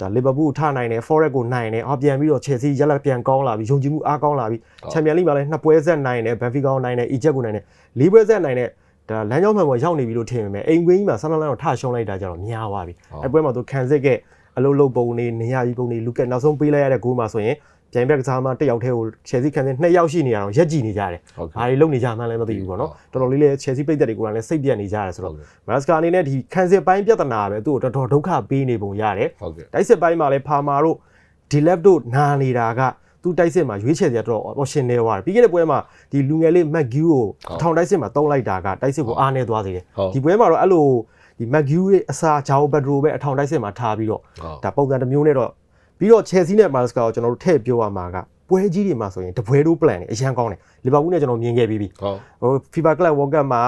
ဒါ Liverpool ကိုထနိုင်တယ် Forest ကိုနိုင်တယ်အော်ပြန်ပြီးတော့ Chelsea ရက်လက်ပြန်ကောင်းလာပြီယုံကြည်မှုအားကောင်းလာပြီ Champions League မှာလည်းနှစ်ပွဲဆက်နိုင်တယ် Benfica ကိုနိုင်တယ် Egypt ကိုနိုင်တယ်၄ပွဲဆက်နိုင်တယ်ဒါလမ်းကြောင်းမှန်ပေါ်ရောက်နေပြီလို့ထင်ပေမဲ့အိမ်ကွင်းကြီးမှာဆန်းလန်းလန်းတော့ထရှုံးလိုက်တာကြတော့များသွားပြီအဲ့ပွဲမှာသူခံစစ်ကအလုံးလုံးပုံနေနေရကြီးပုံနေလူကက်နောက်ဆုံးပေးလိုက်ရတဲ့ဂိုးမှာဆိုရင် ပြိုင်ဘက်ကစားမှာတစ်ယောက်တည်းကို Chelsea ခံစစ်နှစ်ယောက်ရှိနေရအောင်ရက်ကြည့်နေကြတယ်
ဟုတ်ကဲ့
ဘာတွေလုပ်နေကြမှန်းလည်းမသိဘူးပေါ့နော်တော်တော်လေးလည်း Chelsea ပိတ်သက်တွေကိုယ်တိုင်လည်းစိတ်ပြတ်နေကြတယ်ဆိုတော့
ဟုတ်ကဲ့
မတ်စကာအနေနဲ့ဒီခံစစ်ပိုင်းပြဿနာပဲသူ့ကိုတော်တော်ဒုက္ခပေးနေပုံရတယ်
ဟုတ်ကဲ့
တိုက်စစ်ပိုင်းမှာလည်းဖာမာတို့ဒီလက်တို့နာနေတာကသူတိုက်စစ်မှာရွေးချယ်စရာတော်တော် option နေသွားတယ်ပြီးခဲ့တဲ့ပွဲမှာဒီလူငယ်လေး McGew ကိုအထောင်တိုက်စစ်မှာတုံးလိုက်တာကတိုက်စစ်ကိုအားနေသွားစေတယ်
ဟုတ်
ဒီပွဲမှာတော့အဲ့လိုဒီ McGew ရဲ့အစာဂျာအိုဘက်ဒရိုပဲအထောင်တိုက်စစ်မှာထားပြီးတော့
ဟုတ်
ဒါပုံစံတစ်မျိုးနဲ့တော့ ပြီးတော့ Chelsea နဲ့ Marca ကိုကျွန်တော်တို့ထည့်ပြောရမှာကပွဲကြီးတွေမှာဆိုရင်တပွဲတို့ plan နေအရန်ကောင်းတယ်လီဗာပူးနဲ့ကျွန်တော်မြင်ခဲ့ပြီးပြီ
ဟုတ်
ဟို FIFA Club World Cup မှာ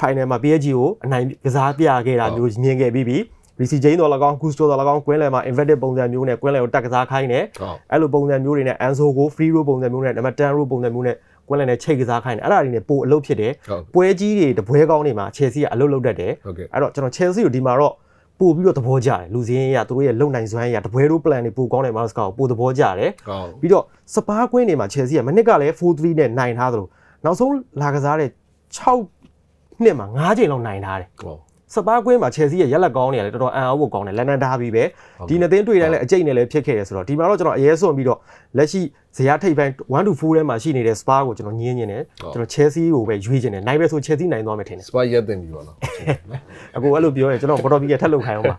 final မှာ PSG ကိုအနိုင်ကစားပြခဲ့တာမျိုးမြင်ခဲ့ပြီးပြီ BC Jane တော်၎င်း Gusto တော်၎င်းကွင်းလယ်မှာ inverted ပုံစံမျိုးနဲ့ကွင်းလယ်ကိုတက်ကစားခိုင်းတယ်
ဟုတ်
အဲ့လိုပုံစံမျိုးတွေနဲ့ Anzo ကို free roll ပုံစံမျိုးနဲ့နံပါတ်10 roll ပုံစံမျိုးနဲ့ကွင်းလယ်နဲ့ချိတ်ကစားခိုင်းတယ်အဲ့ဒါတွေနဲ့ပိုအလုပ်ဖြစ်တယ်
ဟုတ်
ပွဲကြီးတွေတပွဲကောင်းတွေမှာ Chelsea ကအလုပ်လုပ်တတ်တယ်
ဟုတ်ကဲ့
အဲ့တော့ကျွန်တော် Chelsea ကိုဒီမှာတော့ ပို့ပြီးတော့သဘောကျတယ်လူစင်းရသူတို့ရဲ့လုံနိုင်စွမ်းရတပွဲတို့ plan တွေပိုကောင်းတယ်မာစကာကိုပိုသဘောကျတယ်
ကောင်း
ပြီးတော့စပါးကွင်းတွေမှာ Chelsea ကမနစ်ကလည်း4-3နဲ့နိုင်ထားသလိုနောက်ဆုံးလာကစားတဲ့6နှစ်မှာ9ချိန်လောက်နိုင်ထားတယ်
ကောင်း
စပါးကွင်းမှာ Chelsea ရဲ့ရက်လက်ကောင်းနေရတယ်တော်တော်အံ့အားဖို့ကောင်းတယ်လန်ဒန်ဒါဘီပဲ
ဟုတ်ကဲ့
ဒီနှစ်သင်းတွေ့တိုင်းလည်းအကျိတ်နဲ့လည်းဖြစ်ခဲ့တယ်ဆိုတော့ဒီမှာတော့ကျွန်တော်အရေးစွန်ပြီးတော့လက်ရှိဇယားထိပ်ပိုင်း1 to 4ထဲမှာရှိနေတဲ့ Spa ကိုကျွန်တော်ညင်းညင်းတယ်ကျွန်တော် Chelsea ကိုပဲရွေးချင်တယ်နိုင်ပဲဆို Chelsea နိုင်သွားမယ်ထင်တယ်
စပါရက်တင်ပြီပေါ့နော်
အကိုအဲ့လိုပြောရင်ကျွန်တော်ဘော်တော်ဘီကထက်လုပ်ခိုင်းအောင်ပါ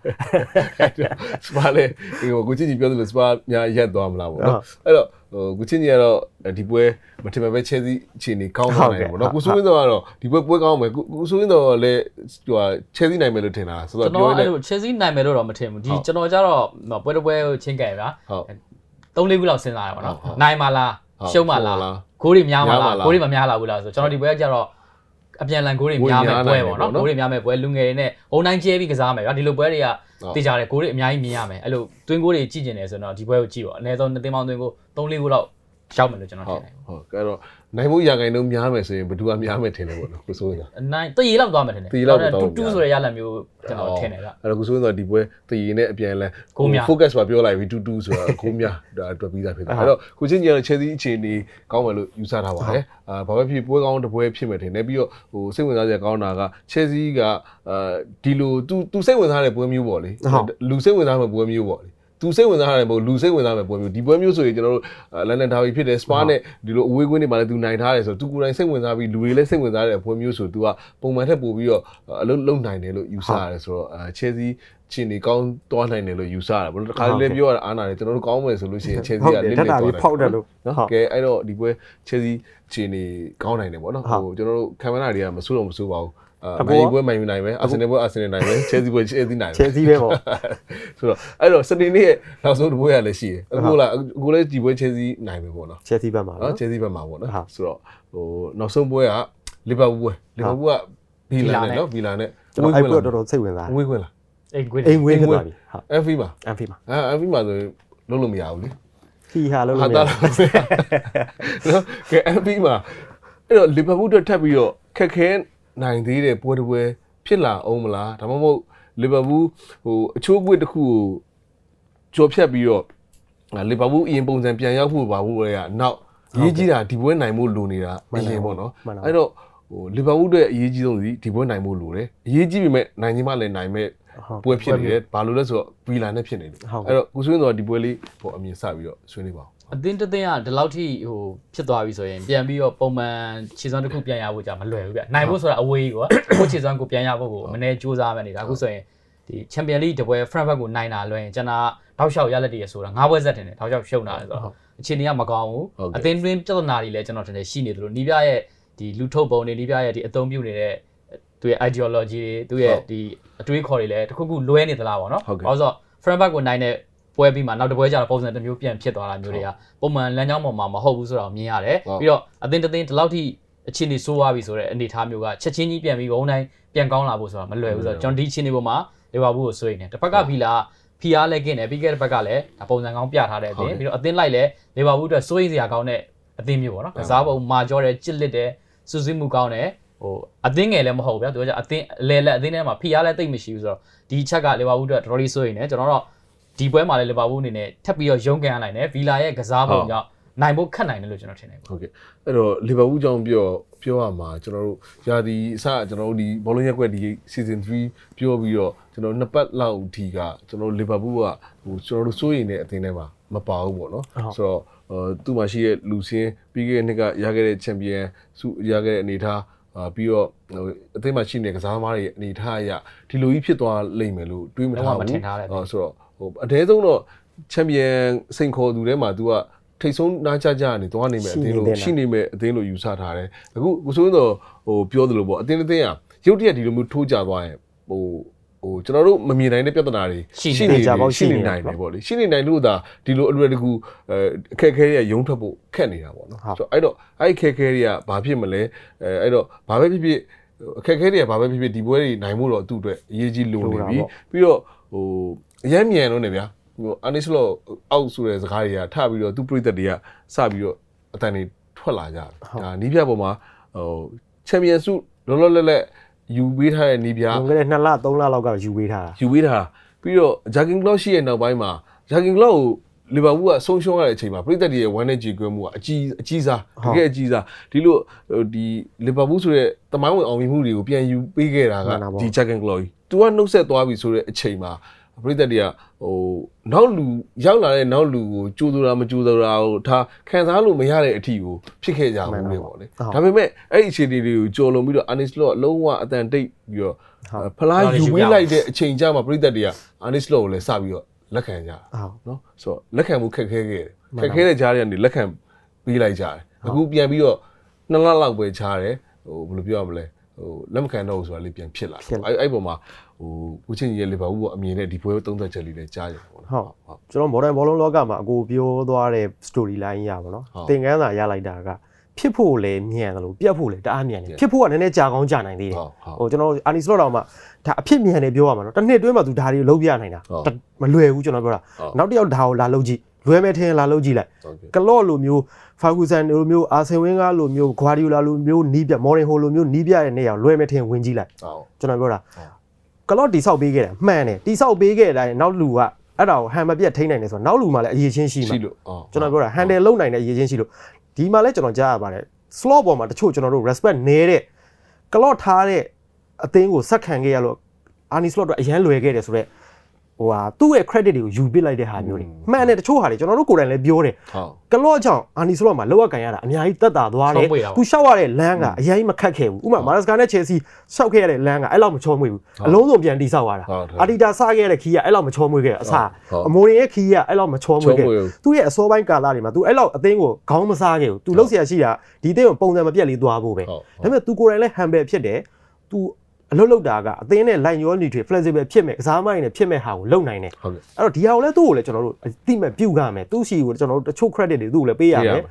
စပါလေဒီကိုကိုချင်းကြီးပြောသလိုစပါများရက်သွားမလားပေါ့
ဟုတ်
နော်အဲ့တော့ ဟိုကိုချင်းကြီးကတော့ဒီပွဲမထင်မှပဲချဲစီအခြေအနေကောင်းသွားနိုင်တယ်ပေါ့နော်ကိုစိုးဝင်းတော်ကတော့ဒီပွဲပွဲကောင်းမယ်ကိုကိုစိုးဝင်းတော်ကလည်းဟိုချဲစီနိုင်မယ်လို့ထင်တာဆို
ကျွန်
တော့
တော်
ပြောနေ
အဲ့လို Chelsea နိုင်မယ်လို့တော့မထင်ဘူးဒီ
ဟုတ်
ကျွန်တော်ကြတော့ပွဲတစ်ပွဲကိုချင်းကြိုင်ဗျာ
ဟုတ်
3 4ခုလောက်စဉ်းစားရပါတော့
ဟုတ်ဟုတ်
နိုင်ပါလား
ဟုတ်
ရှုံးပါလား
ရှုံးပါလား
ဂိုးတွေများပါ
များပါ
လား
လား
ဂိုးတွေမများလာဘူးလားဆိုကျွန်တော်ဒီပွဲကကြတော့ အပြန်လန်ဂိုးတွေများမယ်ပွဲပေါ့နော်ဂိုးတွေများမယ်ပွဲလူငယ်တွေနဲ့အုံတိုင်းကျဲပြီးကစားမယ်ဗျာဒီလိုပွဲတွေကတေချာတယ်ဂိုးတွေအများကြီးမြင်ရမယ်အဲ့လိုတွင်းဂိုးတွေကြည့်ကျင်တယ်ဆိုတော့ဒီပွဲကိုကြည့်ပေါ့အနည်းဆုံးနှစ်သိန်းပေါင်းတွင်းဂိုး3 4ခုလောက် ရောက်မယ်လို့ကျွန်တော်ထ
ဟုတ်
င်တယ်
ဟုတ်အဲ့တော့နိုင်မှုရာခိုင်နှုန်းများမယ်ဆိုရင်ဘယ်သူကများမယ်ထင်တယ်ပေါ့နော်ကိုစိုးဝင်းတော်
အနိုင်တရီလောက်သွားမယ်ထင်တယ်
တရီလောက်သွားမယ်
တူတူဆိုတဲ့ရလဒ်မျိုးကျွန်တော်ထင်တယ်ဗျ
အဲ့တော့ကိုစိုးဝင်းတော်ဒီပွဲတည်ရင်နဲ့အပြန်လဲ
ဂိုးများ
focus ပါပြောလိုက်ပြီတူတူဆိုတာကိုများဒါအတွက်ပြီးသားဖြစ်တယ်အဲ့တော့ကိုချင်းကြီးကတော့ Chelsea အခြေအနေကောင်းမယ်လို့ယူဆထားပါတယ်အာဘာပဲဖြစ်ပွဲကောင်းတစ်ပွဲဖြစ်မယ်ထင်တယ်ပြီးတော့ဟိုစိတ်ဝင်စားစရာကောင်းတာက Chelsea ကအာဒီလို तू तू စိတ်ဝင်စားတဲ့ပွဲမျိုးပေါ့လေလူစိတ်ဝင်စားမဲ့ပွဲမျိုးပေါ့လေ သူစိတ်ဝင်စားတယ်ပေါ့လူစိတ်ဝင်စားမဲ့ပွဲမျိုးဒီပွဲမျိုးဆိုရင်ကျွန်တော်တို့လန်ဒန်ဒါဘီဖြစ်တယ်စပါနဲ့ဒီလိုအဝေးကွင်းတွေမှာလည်းသူနိုင်ထားတယ်ဆိုတော့သူကိုယ်တိုင်စိတ်ဝင်စားပြီးလူတွေလည်းစိတ်ဝင်စားတဲ့ပွဲမျိုးဆိုသူကပုံမှန်ထက်ပိုပြီးတော့အလုပ်လုပ်နိုင်တယ်လို့ယူဆရတယ်ဆိုတော့အဲ Chelsea ချင်းနေကောင်းသွားနိုင်တယ်လို့ယူဆရတယ်ဘယ်လိုတစ်ခါလေးပြောရတာအားနာတယ်ကျွန်တော်တို့ကောင်းမယ်ဆိုလို့ရှိရင် Chelsea ကလစ်လစ်
တက်တာ
သွား
ပြီး
တယ်
ဖောက်တယ်လို့
နော်
ဟုတ်
ကဲအဲ့တော့ဒီပွဲ Chelsea ချင်းနေကောင်းနိုင်တယ်ပေါ့နော်
ဟုတ်
ဟိုကျွန်တော်တို့ခံမနာတွေကမစိုးတော့မစိုးပါဘူးအာ
အ
မ
ကို
န်
က
ယူပွဲမန်ယူနိုင်မယ်အာဆင်နယ်ပွဲအာဆင်နယ်နိုင်မယ် Chelsea ပွဲ Chelsea နိုင်မယ်
Chelsea ပဲပေါ့
ဆိုတော့အဲ့တော့စနေနေ့ရဲ့နောက်ဆုံးတစ်ပွဲရလည်းရှိတယ်အခုလားအခုလည်းဒီပွဲ Chelsea နိုင်မယ်ပေါ့နော်
Chelsea ဘက်မှာ
နော်
နော်
Chelsea ဘက်မှာပေါ့နော်
ဟုတ်
ဆိုတော့ဟိုနောက်ဆုံးပွဲကလီဗာပူးပွဲလီဗာပူးကဗီလာနဲ့နော်ဗီလာနဲ့
ကျွန်တော်အဲ့ပွဲတော်တော်စိတ်ဝင်စားတယ်
ဝေးခွင့်လား
အိမ်ဂွေး
အိမ်ဝေးဖြစ်သွားပြီဟုတ်
FV မှာ
အန်ဖီမှာ
အဲ FV မှာဆိုရင်လုံးလို့မရဘူးလေ
ဖီဟာလို့
ဟာ
မရ
တာ
ဘူး
နော်ကဲ FV မှာအဲ့တော့လီဗာပူးအတွက်ထပ်ပြီးတော့ခက်ခဲ နိုင်သေးတဲ့ပွဲတစ်ပွဲဖြစ်လာအောင်မလားဒါမှမဟုတ်လီဗာပူးဟိုအချိုးအကွေ့တစ်ခုကိုကြော်ဖြတ်ပြီးတော့လီဗာပူးအရင်ပုံစံပြန်ရောက်ဖို့ပါဘူးလေကနောက်ရေးကြီးတာဒီပွဲနိုင်ဖို့လိုနေတာအရင်ပေါ့နော်
မှန်ပါ
အဲ့တော့ဟိုလီဗာပူးအတွက်အရေးကြီးဆုံးစီဒီပွဲနိုင်ဖို့လိုတယ်အရေးကြီးပေမဲ့နိုင်ချင်းမှလည်းနိုင်မဲ့
ဟုတ်
ပွဲဖြစ်နေတယ်ဘာလို့လဲဆိုတော့ဗီလာနဲ့ဖြစ်နေတယ်
ဟုတ်ကဲ့
အဲ့တော့ကိုဆွေးတော့ဒီပွဲလေးဟိုအမြင်စပြီးတော့ဆွေးနေပါဦး
အသင်းတစ်သင်းကဒီလောက်ထိဟိုဖြစ်သွားပြီဆိုရင်ပြန်ပြီးတော့ပုံမှန်ခြေစွမ်းတစ်ခုပြန်ရဖို့ကြာမလွယ်ဘူးဗျနိုင်ဖို့ဆိုတာအဝေးကွာကိုခြေစွမ်းကိုပြန်ရဖို့ကိုမနေ့စူးစမ်းမယ်နေတာအခုဆိုရင်ဒီချန်ပီယံလိတပွဲ Frankfurt ကိုနိုင်တာလွယ်ရင်ကျွန်တော်တောက်လျှောက်ရလက်တည်းရဆိုတာ၅ဘွဲဆက်တင်တယ်တောက်လျှောက်ရှုံတာလေဆိုတော့အခြေအနေကမကောင်းဘူးအသင်းတွင်းပြဿနာတွေလည်းကျွန်တော်ထင်တယ်ရှိနေသလိုနီးပြရဲ့ဒီလူထုတ်ပုံတွေနီးပြရဲ့ဒီအသုံးပြုနေတဲ့သူရဲ့ ideology တွေသူရဲ့ဒီအတွေးခေါ်တွေလည်းတစ်ခုခုလွဲနေသလားပေါ့နော်ဘာလို့ဆိုတော့ Frankfurt ကိုနိုင်တဲ့ ပွဲပြီးမှနောက်တစ်ပွဲကျတော့ပုံစံတစ်မျိုးပြန်ဖြစ်သွားတာမျိုးတွေကပုံမှန်လမ်းကြောင်းပေါ်မှာမဟုတ်ဘူးဆိုတော့မြင်ရတယ်ပြီးတော့အသင်းတစ်သင်းဒီလောက်ထိအခြေအနေဆိုးသွားပြီဆိုတဲ့အနေအထားမျိုးကချက်ချင်းကြီးပြန်ပြီးဘုံတိုင်းပြန်ကောင်းလာဖို့ဆိုတာမလွယ်ဘူးဆိုတော့ကျွန်တော်ဒီအခြေအနေပေါ်မှာလီဗာပူးကိုဆွေးနေတယ်တစ်ဖက်ကဗီလာဖီအားလည်းကင်းတယ်ပြီးခဲ့တဲ့ဘက်ကလည်းဒါပုံစံကောင်းပြထားတဲ့အပြင်ပြီးတော့အသင်းလိုက်လည်းလီဗာပူးအတွက်စိုးရိမ်စရာကောင်းတဲ့အသင်းမျိုးပေါ့နော်ကစားပုံမာကြောတယ်ကြစ်လက်တယ်စူးစီးမှုကောင်းတယ်ဟိုအသင်းငယ်လည်းမဟုတ်ဘူးဗျာသူကအသင်းအလဲလက်အသင်းထဲမှာဖီအားလည်းတိတ်မရှိဘူးဆိုတော့ဒီချက်ကလီဗာပူးအတွက်တော်တော်လေးစိုးရိမ်တယ်ကျွန်တော်တော့ ဒီပွဲမှာလည်းလီဗာပူးအနေနဲ့ထပ်ပြီးတော့ရုန်းကန်ရနိုင်တယ်ဗီလာရဲ့ကစားပုံကြောင့်နိုင်ဖို့ခက်နိုင်တယ်လို့ကျွန်တော်ထင်တယ်ပေါ့
ဟုတ်ကဲ့အဲ့တော့လီဗာပူးကြောင့်ပြောပြောရမှာကျွန်တော်တို့ယာဒီအစကျွန်တော်တို့ဒီဘောလုံးရက်ကွက်ဒီ season 3ပြောပြီးတော့ကျွန်တော်နှစ်ပတ်လောက်ဒီကကျွန်တော်လီဗာပူးကဟိုကျွန်တော်တို့စိုးရိမ်တဲ့အသင်းထဲမှာမပါဘူးပေါ့နော်ဆိုတော့ဟိုသူ့မှာရှိတဲ့လူစင်းပြီးခဲ့တဲ့နှစ်ကရခဲ့တဲ့ချန်ပီယံစုရခဲ့တဲ့အနေထားအာပြီးတော့ဟိုအသင်းမှာရှိနေတဲ့ကစားသမားတွေရဲ့အနေထားအရဒီလိုကြီးဖြစ်သွားလိမ့်မယ်လို့တွေးမထား
လုံးဝမ
ဘူး
ထင်ထားတဲ့
ဟောဆိုတော့ ဟိုအတဲဆုံးတော့ချန်ပီယံစိန်ခေါ်သူထဲမှာ तू ကထိတ်ဆုံးနားကြကြနေသွားနေမယ်အသင်းလို့ရှိနေမယ်အသင်းလို့ယူဆထားတယ်အခုကိုစိုးတော့ဟိုပြောသလိုပေါ့အသင်းတစ်သင်းကရုတ်တရက်ဒီလိုမျိုးထိုးကြသွားရင်ဟိုဟိုကျွန်တော်တို့မမြင်နိုင်တဲ့ပြဿနာတွေ
ရှိနေ
ရှိနေရှိနေနိုင်တယ်ပေါ့လေရှိနေနိုင်လို့ဒါဒီလိုအလွယ်တကူအဲအခက်အခဲတွေကရုံးထွက်ဖို့ခက်နေတာပေါ့နော်ဆိုတော့အဲ့တော့အဲ့အခက်အခဲတွေကဘာဖြစ်မလဲအဲအဲ့တော့ဘာပဲဖြစ်ဖြစ်အခက်အခဲတွေကဘာပဲဖြစ်ဖြစ်ဒီပွဲတွေနိုင်မှုတော့သူ့အတွက်အရေးကြီးလိုနေပြီပြီးတော့ဟို အရမ်းမြန်လို့နေဗျာဟိုအနိစလောအောက်ဆိုတဲ့စကားတွေကထပြီးတော့သူ့ပြိသက်တွေကစပြီးတော့အတန်တွေထွက်လာကြတယ်ဒါနီးပြပေါ်မှာဟိုချန်ပီယံစုလောလောလတ်လတ်ယူပေးထားတဲ့နီးပြ
လွန်ခဲ့တဲ့2လ3လလောက်ကယူပေးထားတာ
ယူပေးထားတာပြီးတော့ဂျာကင်ကလော့ရှိရဲ့နောက်ပိုင်းမှာဂျာကင်ကလော့ကိုလီဗာပူးကဆုံးရှုံးရတဲ့အချိန်မှာပရိသတ်တွေရဲ့ဝမ်းနဲ့ကြေကွဲမှုကအကြီးအကြီးစားတကယ်အကြီးစားဒီလိုဟိုဒီလီဗာပူးဆိုတဲ့တမိုင်းဝင်အောင်မြင်မှုတွေကိုပြန်ယူပေးခဲ့တာကဒီဂျာကင်ကလော့ကြီးသူကနှုတ်ဆက်သွားပြီဆိုတဲ့အချိန်မှာ ပရိသတ်တွေကဟိုနောက်လူရောက်လာတဲ့နောက်လူကိုကြိုးဆိုတာမကြိုးဆိုတာကိုဒါခံစားလို့မရတဲ့အထီကိုဖြစ်ခဲ့ကြဘူးလေပေါ့လေဒါပေမဲ့အဲ့ဒီအခြေအနေတွေကိုကြော်လွန်ပြီးတော့ Anis Law အလုံးဝအတန်တိတ်ပြီးတော့ဖလားယူပေးလိုက်တဲ့အချိန်ကျမှပရိသတ်တွေက Anis Law ကိုလည်းစပြီးတော့လက်ခံကြတာ
ဟုတ်
နော်ဆိုတော့လက်ခံမှုခက်ခဲခဲ့တယ်ခက်ခဲတဲ့ကြားတွေကနေလက်ခံပေးလိုက်ကြတယ်အခုပြန်ပြီးတော့နှစ်လလောက်ပဲချားတယ်ဟိုဘယ်လိုပြောရမလဲဟိုလက်မခံတော့ဘူးဆိုတာလေးပြန်ဖြစ်လာတယ်အဲ့အဲ့ပုံမှာ ဟိုဦးချင်းကြီးရဲ့လီဗာပူးကအမြင်နဲ့ဒီပွဲသုံးသက်ချက်လေးလည်းကြားရတယ်ပေါ့နော်
ဟုတ်ကျွန်တော် modern ဘောလုံးလောကမှာအကိုပြောသွားတဲ့ story line ရပါတော့
ဟုတ်
သင်ခန်းစာရလိုက်တာကဖြစ်ဖို့လည်းမြန်တယ်လို့ပြတ်ဖို့လည်းတအားမြန်တယ်
မြန်
ဖြစ်ဖို့ကနည်းနည်းကြာကောင်းကြာနိုင်သေးတယ်
ဟုတ်ဟုတ်
ဟိုကျွန်တော်အာနီစလော့တောင်မှဒါအဖြစ်မြန်တယ်ပြောရမှာနော်တစ်နှစ်တွင်းမှာသူဒါတွေလုံးပြနိုင်တာ
ဟုတ်
တမလွယ်ဘူးကျွန်တော်ပြောတာ
ဟုတ်
နောက်တစ်ယောက်ဒါကိုလာလုံးကြည့်လွယ်မဲ့ထင်လာလုံးကြည့်လိုက်
ဟုတ်ကဲ့
ကလော့လိုမျိုးဖာဂူဆန်လိုမျိုးအာဆင်ဝင်းကားလိုမျိုးဂွာဒီယိုလာလိုမျိုးနီးပြမော်ရင်ဟိုလိုမျိုးနီးပြတဲ့နေရာကိုလွယ်မဲ့ထင်ဝင်ကြည့်လိုက်
ဟုတ်
ကျွန်တော်ပြောတာ
ဟုတ်
ကလော့တိဆောက်ပေးခဲ့တာမှန်တယ်တိဆောက်ပေးခဲ့တဲ့အတိုင်းနောက်လူကအဲ့ဒါကိုဟန်မပြတ်ထိန်းနိုင်တယ်ဆိုတော့နောက်လူမှလည်းအရေးချင်းရှိမှာ
ရှိလို့အော်
ကျွန်တော်ပြောတာ handle လုံနိုင်တဲ့အရေးချင်းရှိလို့ဒီမှာလည်းကျွန်တော်ကြားရပါတယ် slot ပေါ်မှာတချို့ကျွန်တော်တို့ respect နေတဲ့ကလော့ထားတဲ့အသင်းကိုဆက်ခံခဲ့ရလို့အာနီ slot တော့အရန်လွယ်ခဲ့တယ်ဆိုတော့ ဟိုဟာသူ့ရဲ့ credit တွေကိုယူပစ်လိုက်တဲ့ဟာမျိုးတွေမှန်တယ်တချို့ဟာတွေကျွန်တော်တို့ကိုယ်တိုင်လည်းပြောတယ်
ဟုတ်
ကလော့ကြောင့်အာနီ slot မှာလောက်ရကန်ရတာအများကြီးတက်တာသွားတယ်
ချောမွေ့တာပေါ့
သူရှောက်ရတဲ့လမ်းကအရင်မခတ်ခဲ့ဘူးဥပမာမာရစကာနဲ့ချယ်ဆီရှောက်ခဲ့ရတဲ့လမ်းကအဲ့လောက်မချောမွေ့ဘူးအလုံးစုံပြန်တိဆောက်ရတာ
ဟုတ်တယ်
အာဒီတာစခဲ့ရတဲ့ခီးကအဲ့လောက်မချောမွေ့ခဲ့ဘူးအစား
ဟုတ်
အမိုးရင်ရဲ့ခီးကအဲ့လောက်မချောမွေ့ခဲ့
ချောမွေ့
ဘူး
ဘူး
သူ့ရဲ့အစောပိုင်းကာလတွေမှာ तू အဲ့လောက်အသင်းကိုခေါင်းမစားခဲ့ဘူး तू လှုပ်เสียရှိတာဒီအသင်းကိုပုံစံမပြတ်လေးသွားဖို့ပဲ
ဟုတ်
ဒါပေမဲ့ तू ကိုယ်တိုင်လည်း humble ဖြစ်တယ် तू အလုပ်လုပ်တာကအသင်းနဲ့ line ရောနေတွေ flexible ဖြစ်မဲ့ကစားမိုင်းနဲ့ဖြစ်မဲ့ဟာကိုလုပ်နိုင်တယ်
ဟုတ်ကဲ့
အဲ့တော့ဒီဟာကိုလည်းသူ့ကိုလည်းကျွန်တော်တို့အတိမဲ့ပြုတ်ရမယ်သူ့စီကိုကျွန်တော်တို့တချို့ credit တွေသူ့ကိုလည်းပေးရမယ်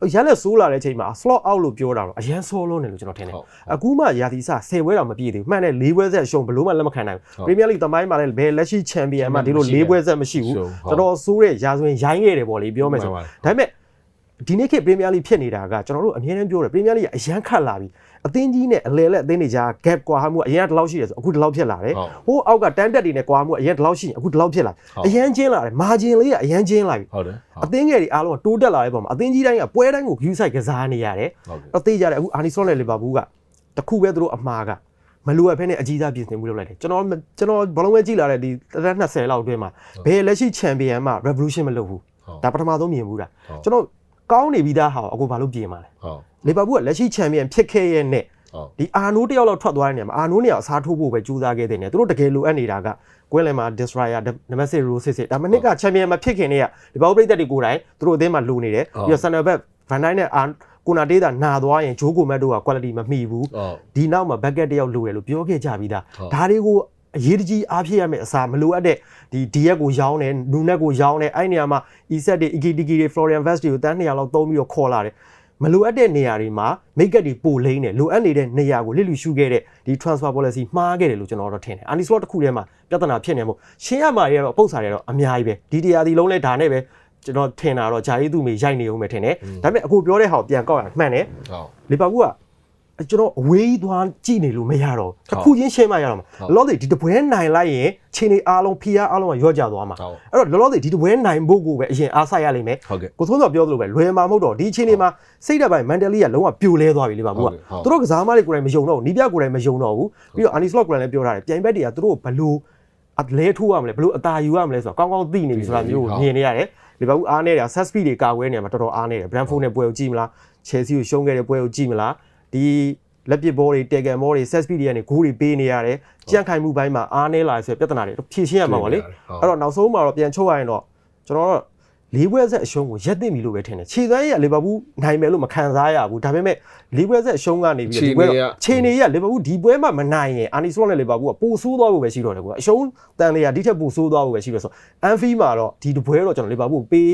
ဟုတ်
ရလက်ဆိုးလာတဲ့အချိန်မှာ slot out လို့ပြောတာတော့အရန်ဆိုးလုံးတယ်လို့ကျွန်တော်ထင်တယ်
ဟုတ်
အခုမှရာသီစ10ပွဲတော့မပြည့်သေးဘူးမှန်တယ်၄ပွဲဆက်ရှုံးဘလို့မှလက်မခံနိုင်
ဟုတ်
ဘူး Premier League တမိုင်းမှာလည်းဘယ်လက်ရှိ champion မှာဒီလို
မရှိ
၄
ဘူး
ပွဲဆက်မရှိဘူး
ရှုံးဟုတ်
တော်တော်ဆိုးတဲ့ရာဇဝင်ရိုင်းခဲ့တယ်ပေါ့လေပြောမယ်ဆို
မှန်ပါတယ်
ဒါပေမဲ့ဒီနေ့ခေတ် Premier League ဖြစ်နေတာကကျွန်တော်တို့အမြဲတမ်းပြောတယ် Premier League ကအရန်ခတ်လာပြီ အသင်းကြီးနဲ့အလဲလက်အသင်းတွေကြား gap ကွာမှုကအရန်တလောက်ရှိတယ်ဆိုအခုတလောက်ဖြစ်လာတယ်
ဟုတ်
ဟိုးအောက်ကတန်းတက်တွေနဲ့ကွာမှုအရန်တလောက်ရှိရင်အခုတလောက်ဖြစ်လာ
ဟုတ်
အရန်ကျင်းလာတယ် margin လေးကအရန်ကျင်းလာပြီ
ဟုတ်တယ်
အသင်းငယ်တွေအားလုံးကတိုးတက်လာတဲ့ပုံမှာအသင်းကြီးတိုင်းကပွဲတိုင်းကို view site ကစားနေရတယ်
ဟုတ်ကဲ့
အသေးကြတယ်အခုအာနီဆော့နဲ့လီဗာပူးကတခုပဲသူတို့အမှားကမလိုအပ်ဖဲနဲ့အကြီးစားပြင်ဆင်မှုလုပ်လိုက်တယ်ကျွန်တော်ကျွန်တော်ဘလုံးပဲကြည့်လာတဲ့ဒီတစ်သက်20လောက်အတွင်းမှာဘယ်လက်ရှိချန်ပီယံမှာ revolution မလုပ်ဘူး
ဟုတ်
ဒါပထမဆုံးမြင်ဘူးဒါ
ဟုတ်
ကျွန်တော် ကောင်းနေပြီးသားဟာကိုအခုဘာလို့ပြင်မှာလဲ
ဟုတ်
လီဗာပူးကလက်ရှိချန်ပီယံဖြစ်ခဲ့ရဲ့နဲ့
ဟုတ်
ဒီအာနိုးတယောက်လောက်ထွက်သွားတဲ့နေရာမှာအာနိုးနေရာအစားထိုးဖို့ပဲကြိုးစားခဲ့တဲ့နေသူတို့တကယ်လိုအပ်နေတာကကွင်းလယ်မှာ destroyer နံပါတ်6 row 6ဒါမနစ်ကချန်ပီယံမှာဖြစ်ခင်နေရဒီဘောက်ပရိသတ်တွေကိုယ်တိုင်သူတို့အသင်းမှာလိုနေတယ်ပြီးတော့ center back van dijk နဲ့အာကိုနာတေးတာနာသွားရင်ဂျိုးကိုမတ်တို့က quality မမှီဘူး
ဟုတ်
ဒီနောက်မှာ bucket တယောက်လိုတယ်လို့ပြောခဲ့ကြပြီးသား
ဟုတ်
ဒါတွေကို အရေးတကြီးအားဖြစ်ရမယ့်အစားမလိုအပ်တဲ့ဒီ DS ကိုရောင်းတယ်နူနက်ကိုရောင်းတယ်အဲ့နေရာမှာ ESET တွေ EKTK တွေ Florian Vest တွေကိုတန်း200လောက်သုံးပြီးတော့ခေါ်လာတယ်မလိုအပ်တဲ့နေရာတွေမှာ make up တွေပိုလိမ့်တယ်လိုအပ်နေတဲ့နေရာကိုလစ်လူရှုခဲ့တဲ့ဒီ transfer policy မှားခဲ့တယ်လို့ကျွန်တော်တော့ထင်တယ် Andy Slot တစ်ခုထဲမှာပြဿနာဖြစ်နေမို့ရှင်းရမှာရတော့အပုတ်စာတွေတော့အများကြီးပဲဒီတရားဒီလုံးလဲဒါနဲ့ပဲကျွန်တော်ထင်တာတော့ဂျာရီသူမေရိုက်နေအောင်ပဲထင်တယ်ဒါပေမဲ့အခုပြောတဲ့ဟာကိုပြန်ကောက်ရမှန်တယ်
ဟုတ်
လီဗာပူးက ကျွန်တော်အဝေးကြီးသွားကြည့်နေလို့မရတော့ဘူးတစ်ခုချင်းရှင်းမှရတော့မှာ
ဟုတ်
လောလောဆယ်ဒီတပွဲနိုင်လိုက်ရင်ခြေနေအားလုံးဖီးအားအားလုံးကရော့ကျသွားမှာ
ဟုတ်
အဲ့တော့လောလောဆယ်ဒီတပွဲနိုင်ဖို့ကိုပဲအရင်အားဆိုင်ရလိမ့်မယ်
ဟုတ်ကဲ့
ကိုသုံးတော်ပြောသလိုပဲလွယ်မှာမဟုတ်တော့ဒီအခြေအနေမှာစိတ်ဓာတ်ပိုင်းမန်တလီကလုံးဝပြိုလဲသွားပြီလီဗာပူးက
ဟုတ်ကဲ့ဟုတ်
သူတို့ကစားမတွေကိုယ်တိုင်မယုံတော့ဘူးနီးပြကိုယ်တိုင်မယုံတော့ဘူးပြီးတော့အာနီစလော့ကိုယ်တိုင်လည်းပြောထားတယ်ပြိုင်ဘက်တွေကသူတို့ကိုဘလို့အလဲထိုးရမလဲဘလို့အသာယူရမလဲဆိုတော့ကောင်းကောင်းသိနေပြီဆိုတာမျိုးကိုမြင်နေရတယ်လီဗာပူးအားနေတာ set speed တွေကာကွယ်နေရမှာတော်တော်အားနေတယ် Brentford နဲ့ပွဲကိုကြည့်မလား Chelsea ကိုရှုံးခဲ့တဲ့ပွဲကိုကြည့်မလား ဒီလက်ပစ်ဘောတွေတေကန်ဘောတွေ set speed တွေကနေဂိုးတွေပေးနေရတယ်ကြန့်ခိုင်မှုပိုင်းမှာအားနေလာဆိုပြဿနာတွေဖြေရှင်းရမှာပါလေ
ဟုတ်
အဲ့တော့နောက်ဆုံးမှာတော့ပြန်ချုပ်ရရင်တော့ကျွန်တော်တို့လေးပွဲဆက်အရှုံးကိုရက်သိပြီလို့ပဲထင်တယ်ခြေစွမ်းရည်ကလီဗာပူးနိုင်မယ်လို့မခံစားရဘူးဒါပေမဲ့လေးပွဲဆက်အရှုံးကနေပြီးတော့ဒီပွဲတော့ခြေနေရလီဗာပူးဒီပွဲမှာမနိုင်ရင်အာနီစလော့နဲ့လီဗာပူးကပိုဆိုးသွားဖို့ပဲရှိတော့တယ်ကွာအရှုံးတန်တွေကဒီထက်ပိုဆိုးသွားဖို့ပဲရှိတော့ဆိုအန်ဖီမှာတော့ဒီတပွဲတော့ကျွန်တော်လီဗာပူးပေး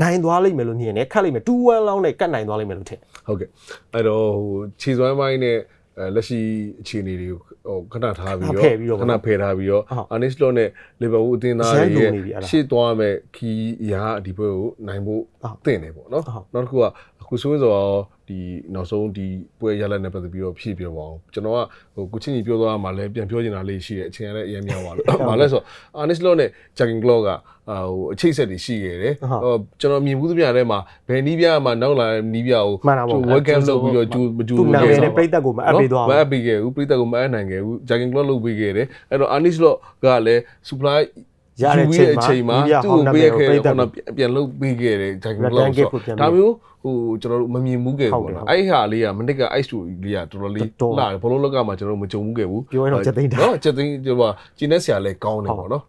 နိုင်သွားလိမ့်မယ်လို့မြင်တယ်ခတ်လိမ့်မယ်2-1လောက်နဲ့ကတ်နိုင်သွားလိမ့်မယ်လို့ထင်တယ်
ဟုတ်ကဲ့အဲ့တော့ဟိုခြေစွမ်းပိုင်းနဲ့အဲလက်ရှိအခြေအနေတွေကိုဟိုခဏထားပြီးတော့
ဖယ်ပြီးတော့
ခဏဖယ်ထားပြီးတော့
ဟုတ်
အာနစ်လော့နဲ့လီဗာပူးအသင်းသား
ရမ်း
တွေ
လို
ရဲ့
နေပြီအဲ့ဒါ
ရှေ့သွားမဲ့ခီးရာဒီပွဲကိုနိုင်ဖို့
ဟုတ်
သင့်တယ်ပေါ့နော်
ဟုတ်
နောက်တစ်ခုကအခုဆိုရင်ဆိုတော့ ဒီဒီနောက်ဆုံးဒီပွဲရလက်နဲ့ပတ်သက်ပြီးတော့ဖြည့်ပြပါအောင်ကျွန်တော်ကဟိုကိုချင်းကြီးပြောသွားမှလည်းပြန်ပြောချင်တာလေးရှိတယ်အချိန်ကလည်းအရင်များပါလို့ဘာလဲဆိုတော့ Arnis Law နဲ့ Jacking Claw ကဟိုအချိတ်ဆက်တွေရှိခဲ့တယ်ဟိုကျွန်တော်မြင်မှုသမျှထဲမှာဘယ်နီးပြမှာနောက်လာတဲ့နီးပြကို
မှန်တာပေါ့
welcome လုပ်ပြီးတော့ကျူမကျူ
သူနာမည်
ခဲ့
နဲ့ပြိသက်ကိုမအပ်ပေးသွား
မ
ဘူး
အပ်ပေးခဲ့ဘူးပြိသက်ကိုမအပ်နိုင်ခဲ့ဘူး Jacking Claw လုပ်ပေးခဲ့တယ်အဲ့တော့ Arnis Law ကလည်း supply
ရတဲ့အချိန်မှာ
သူ့ကိုပေးခဲ့
ပြိ
တဲ့
သက်
ဟိုပြန်လုပ်ပေးခဲ့တယ် Jacking Claw
Return
ဆို
gift ကိုပြန်ပေး
ဒါမျိုးဟိုကျွန်တော်တို့မမြင်မှုခဲ့ဘူး
ဟုတ်တယ်
ပေါ့နော်အဲ့ဟာလေးကမနစ်က ice story လေးကတော်တော်လေး
တော်တော်
လာတယ်ဘလုံးလောက်ကမှာကျွန်တော်တို့မကြုံမှုခဲ့ဘူး
ပြောရင်တော့ချက်သိမ်းတာ
နော်ချက်သိမ်းဟိုပါကျင်းနေဆရာလည်းကောင်းတယ်ပေါ့နော်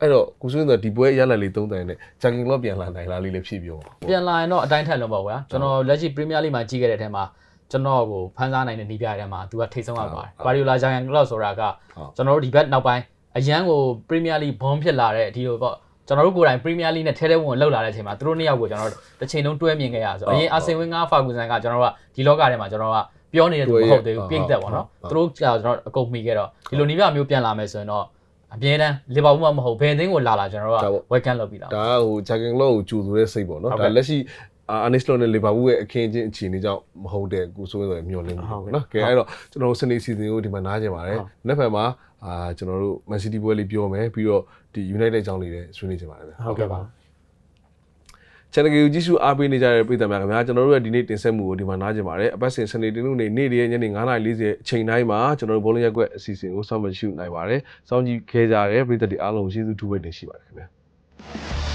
အဲ့တော့ကိုစွန်းဆိုဒီပွဲရလက်လေးသုံးတိုင်နဲ့ Jacking Claw ပြန်လာနိုင်လားလေးလည်းဖြည့်ပြောပါ
ပြန်လာရင်တော့အတိုင်းထက်လုံးပေါ့ဗျာကျွန်တော်လက်ရှိ Premier League မှာကြီးခဲ့တဲ့အထက်မှာကျွန်တော်ကိုဖန်ဆားနိုင်တဲ့နီးပြတဲ့မှာသူကထိတ်ဆုံးရပါတယ်။ Guardiola Giant Club ဆိုတာကကျွန်တော်တို့ဒီဘက်နောက်ပိုင်း အရန်ကို Premier League ဘွန်ဖြစ်လာတဲ့ဒီလိုပေါ့ကျွန်တော်တို့ကိုယ်တိုင် Premier League နဲ့ထဲထဲဝင်လောက်လာတဲ့အချိန်မှာသူတို့နှစ်ယောက်ကိုကျွန်တော်တို့တစ်ချိန်လုံးတွဲမြင်ခဲ့ရဆိုအရင် Arsene Wenger Ferguson ကကျွန်တော်တို့ကဒီလောကထဲမှာကျွန်တော်ကပြောနေတဲ့သူမဟုတ်သေးဘူးပြိတ်သက်ပေါ့နော်သူတို့ကကျွန်တော်အကုန်မိခဲ့တော့ဒီလိုနီးပြမျိုးပြန်လာမယ်ဆိုရင်တော့အပြင်းတန်းလီဗာပူးမှမဟုတ်ဘယ်အသင်းကိုလာလာကျွန်တော်တို့က welcome လုပ်ပြီးသား
ဒါကဟို Jacking Claw ကိုကြိုဆိုတဲ့စိတ်ပေါ့နော်
ဟုတ်ကဲ့
ဒါလက်ရှိ Arnis Law နဲ့ Liverpool ရဲ့အခင်းချင်းအခြေအနေကြောင့်မဟုတ်တဲ့ကိုစွန်းဆိုမျှော်လင့်မှုပေါ့နော်ကဲအဲ့တော့ကျွန်တော်တို့စနေစီစဉ်ကိုဒီမှာနားကြပါတယ်နောက်ဖက်မှာအာကျွန်တော်တို့ Man City ပွဲလေးပြောမယ်ပြီးတော့ဒီ United အကြောင်းလေးလည်းဆွေးနွေးကြပါတယ်ဗျာ
ဟုတ်ကဲ့ပါ
channel ကိုကြည့်ရှုအားပေးနေကြတဲ့ပရိသတ်များခင်ဗျာကျွန်တော်တို့ရဲ့ဒီနေ့တင်ဆက်မှုကိုဒီမှာနားကြပါတယ်အပတ်စဉ်စနေတင်လို့နေနေ့တည်းညနေ9:40အချိန်တိုင်းမှာကျွန်တော်တို့ဘောလုံးရက်ကွက်အစီအစဉ်ကိုစောင့်မရှုနိုင်ပါတယ်စောင့်ကြည့်ခဲ့ကြတဲ့ပရိသတ်တွေအားလုံးကျေးဇူးတူပဲတင်ရှိပါတယ်ခင်ဗျာ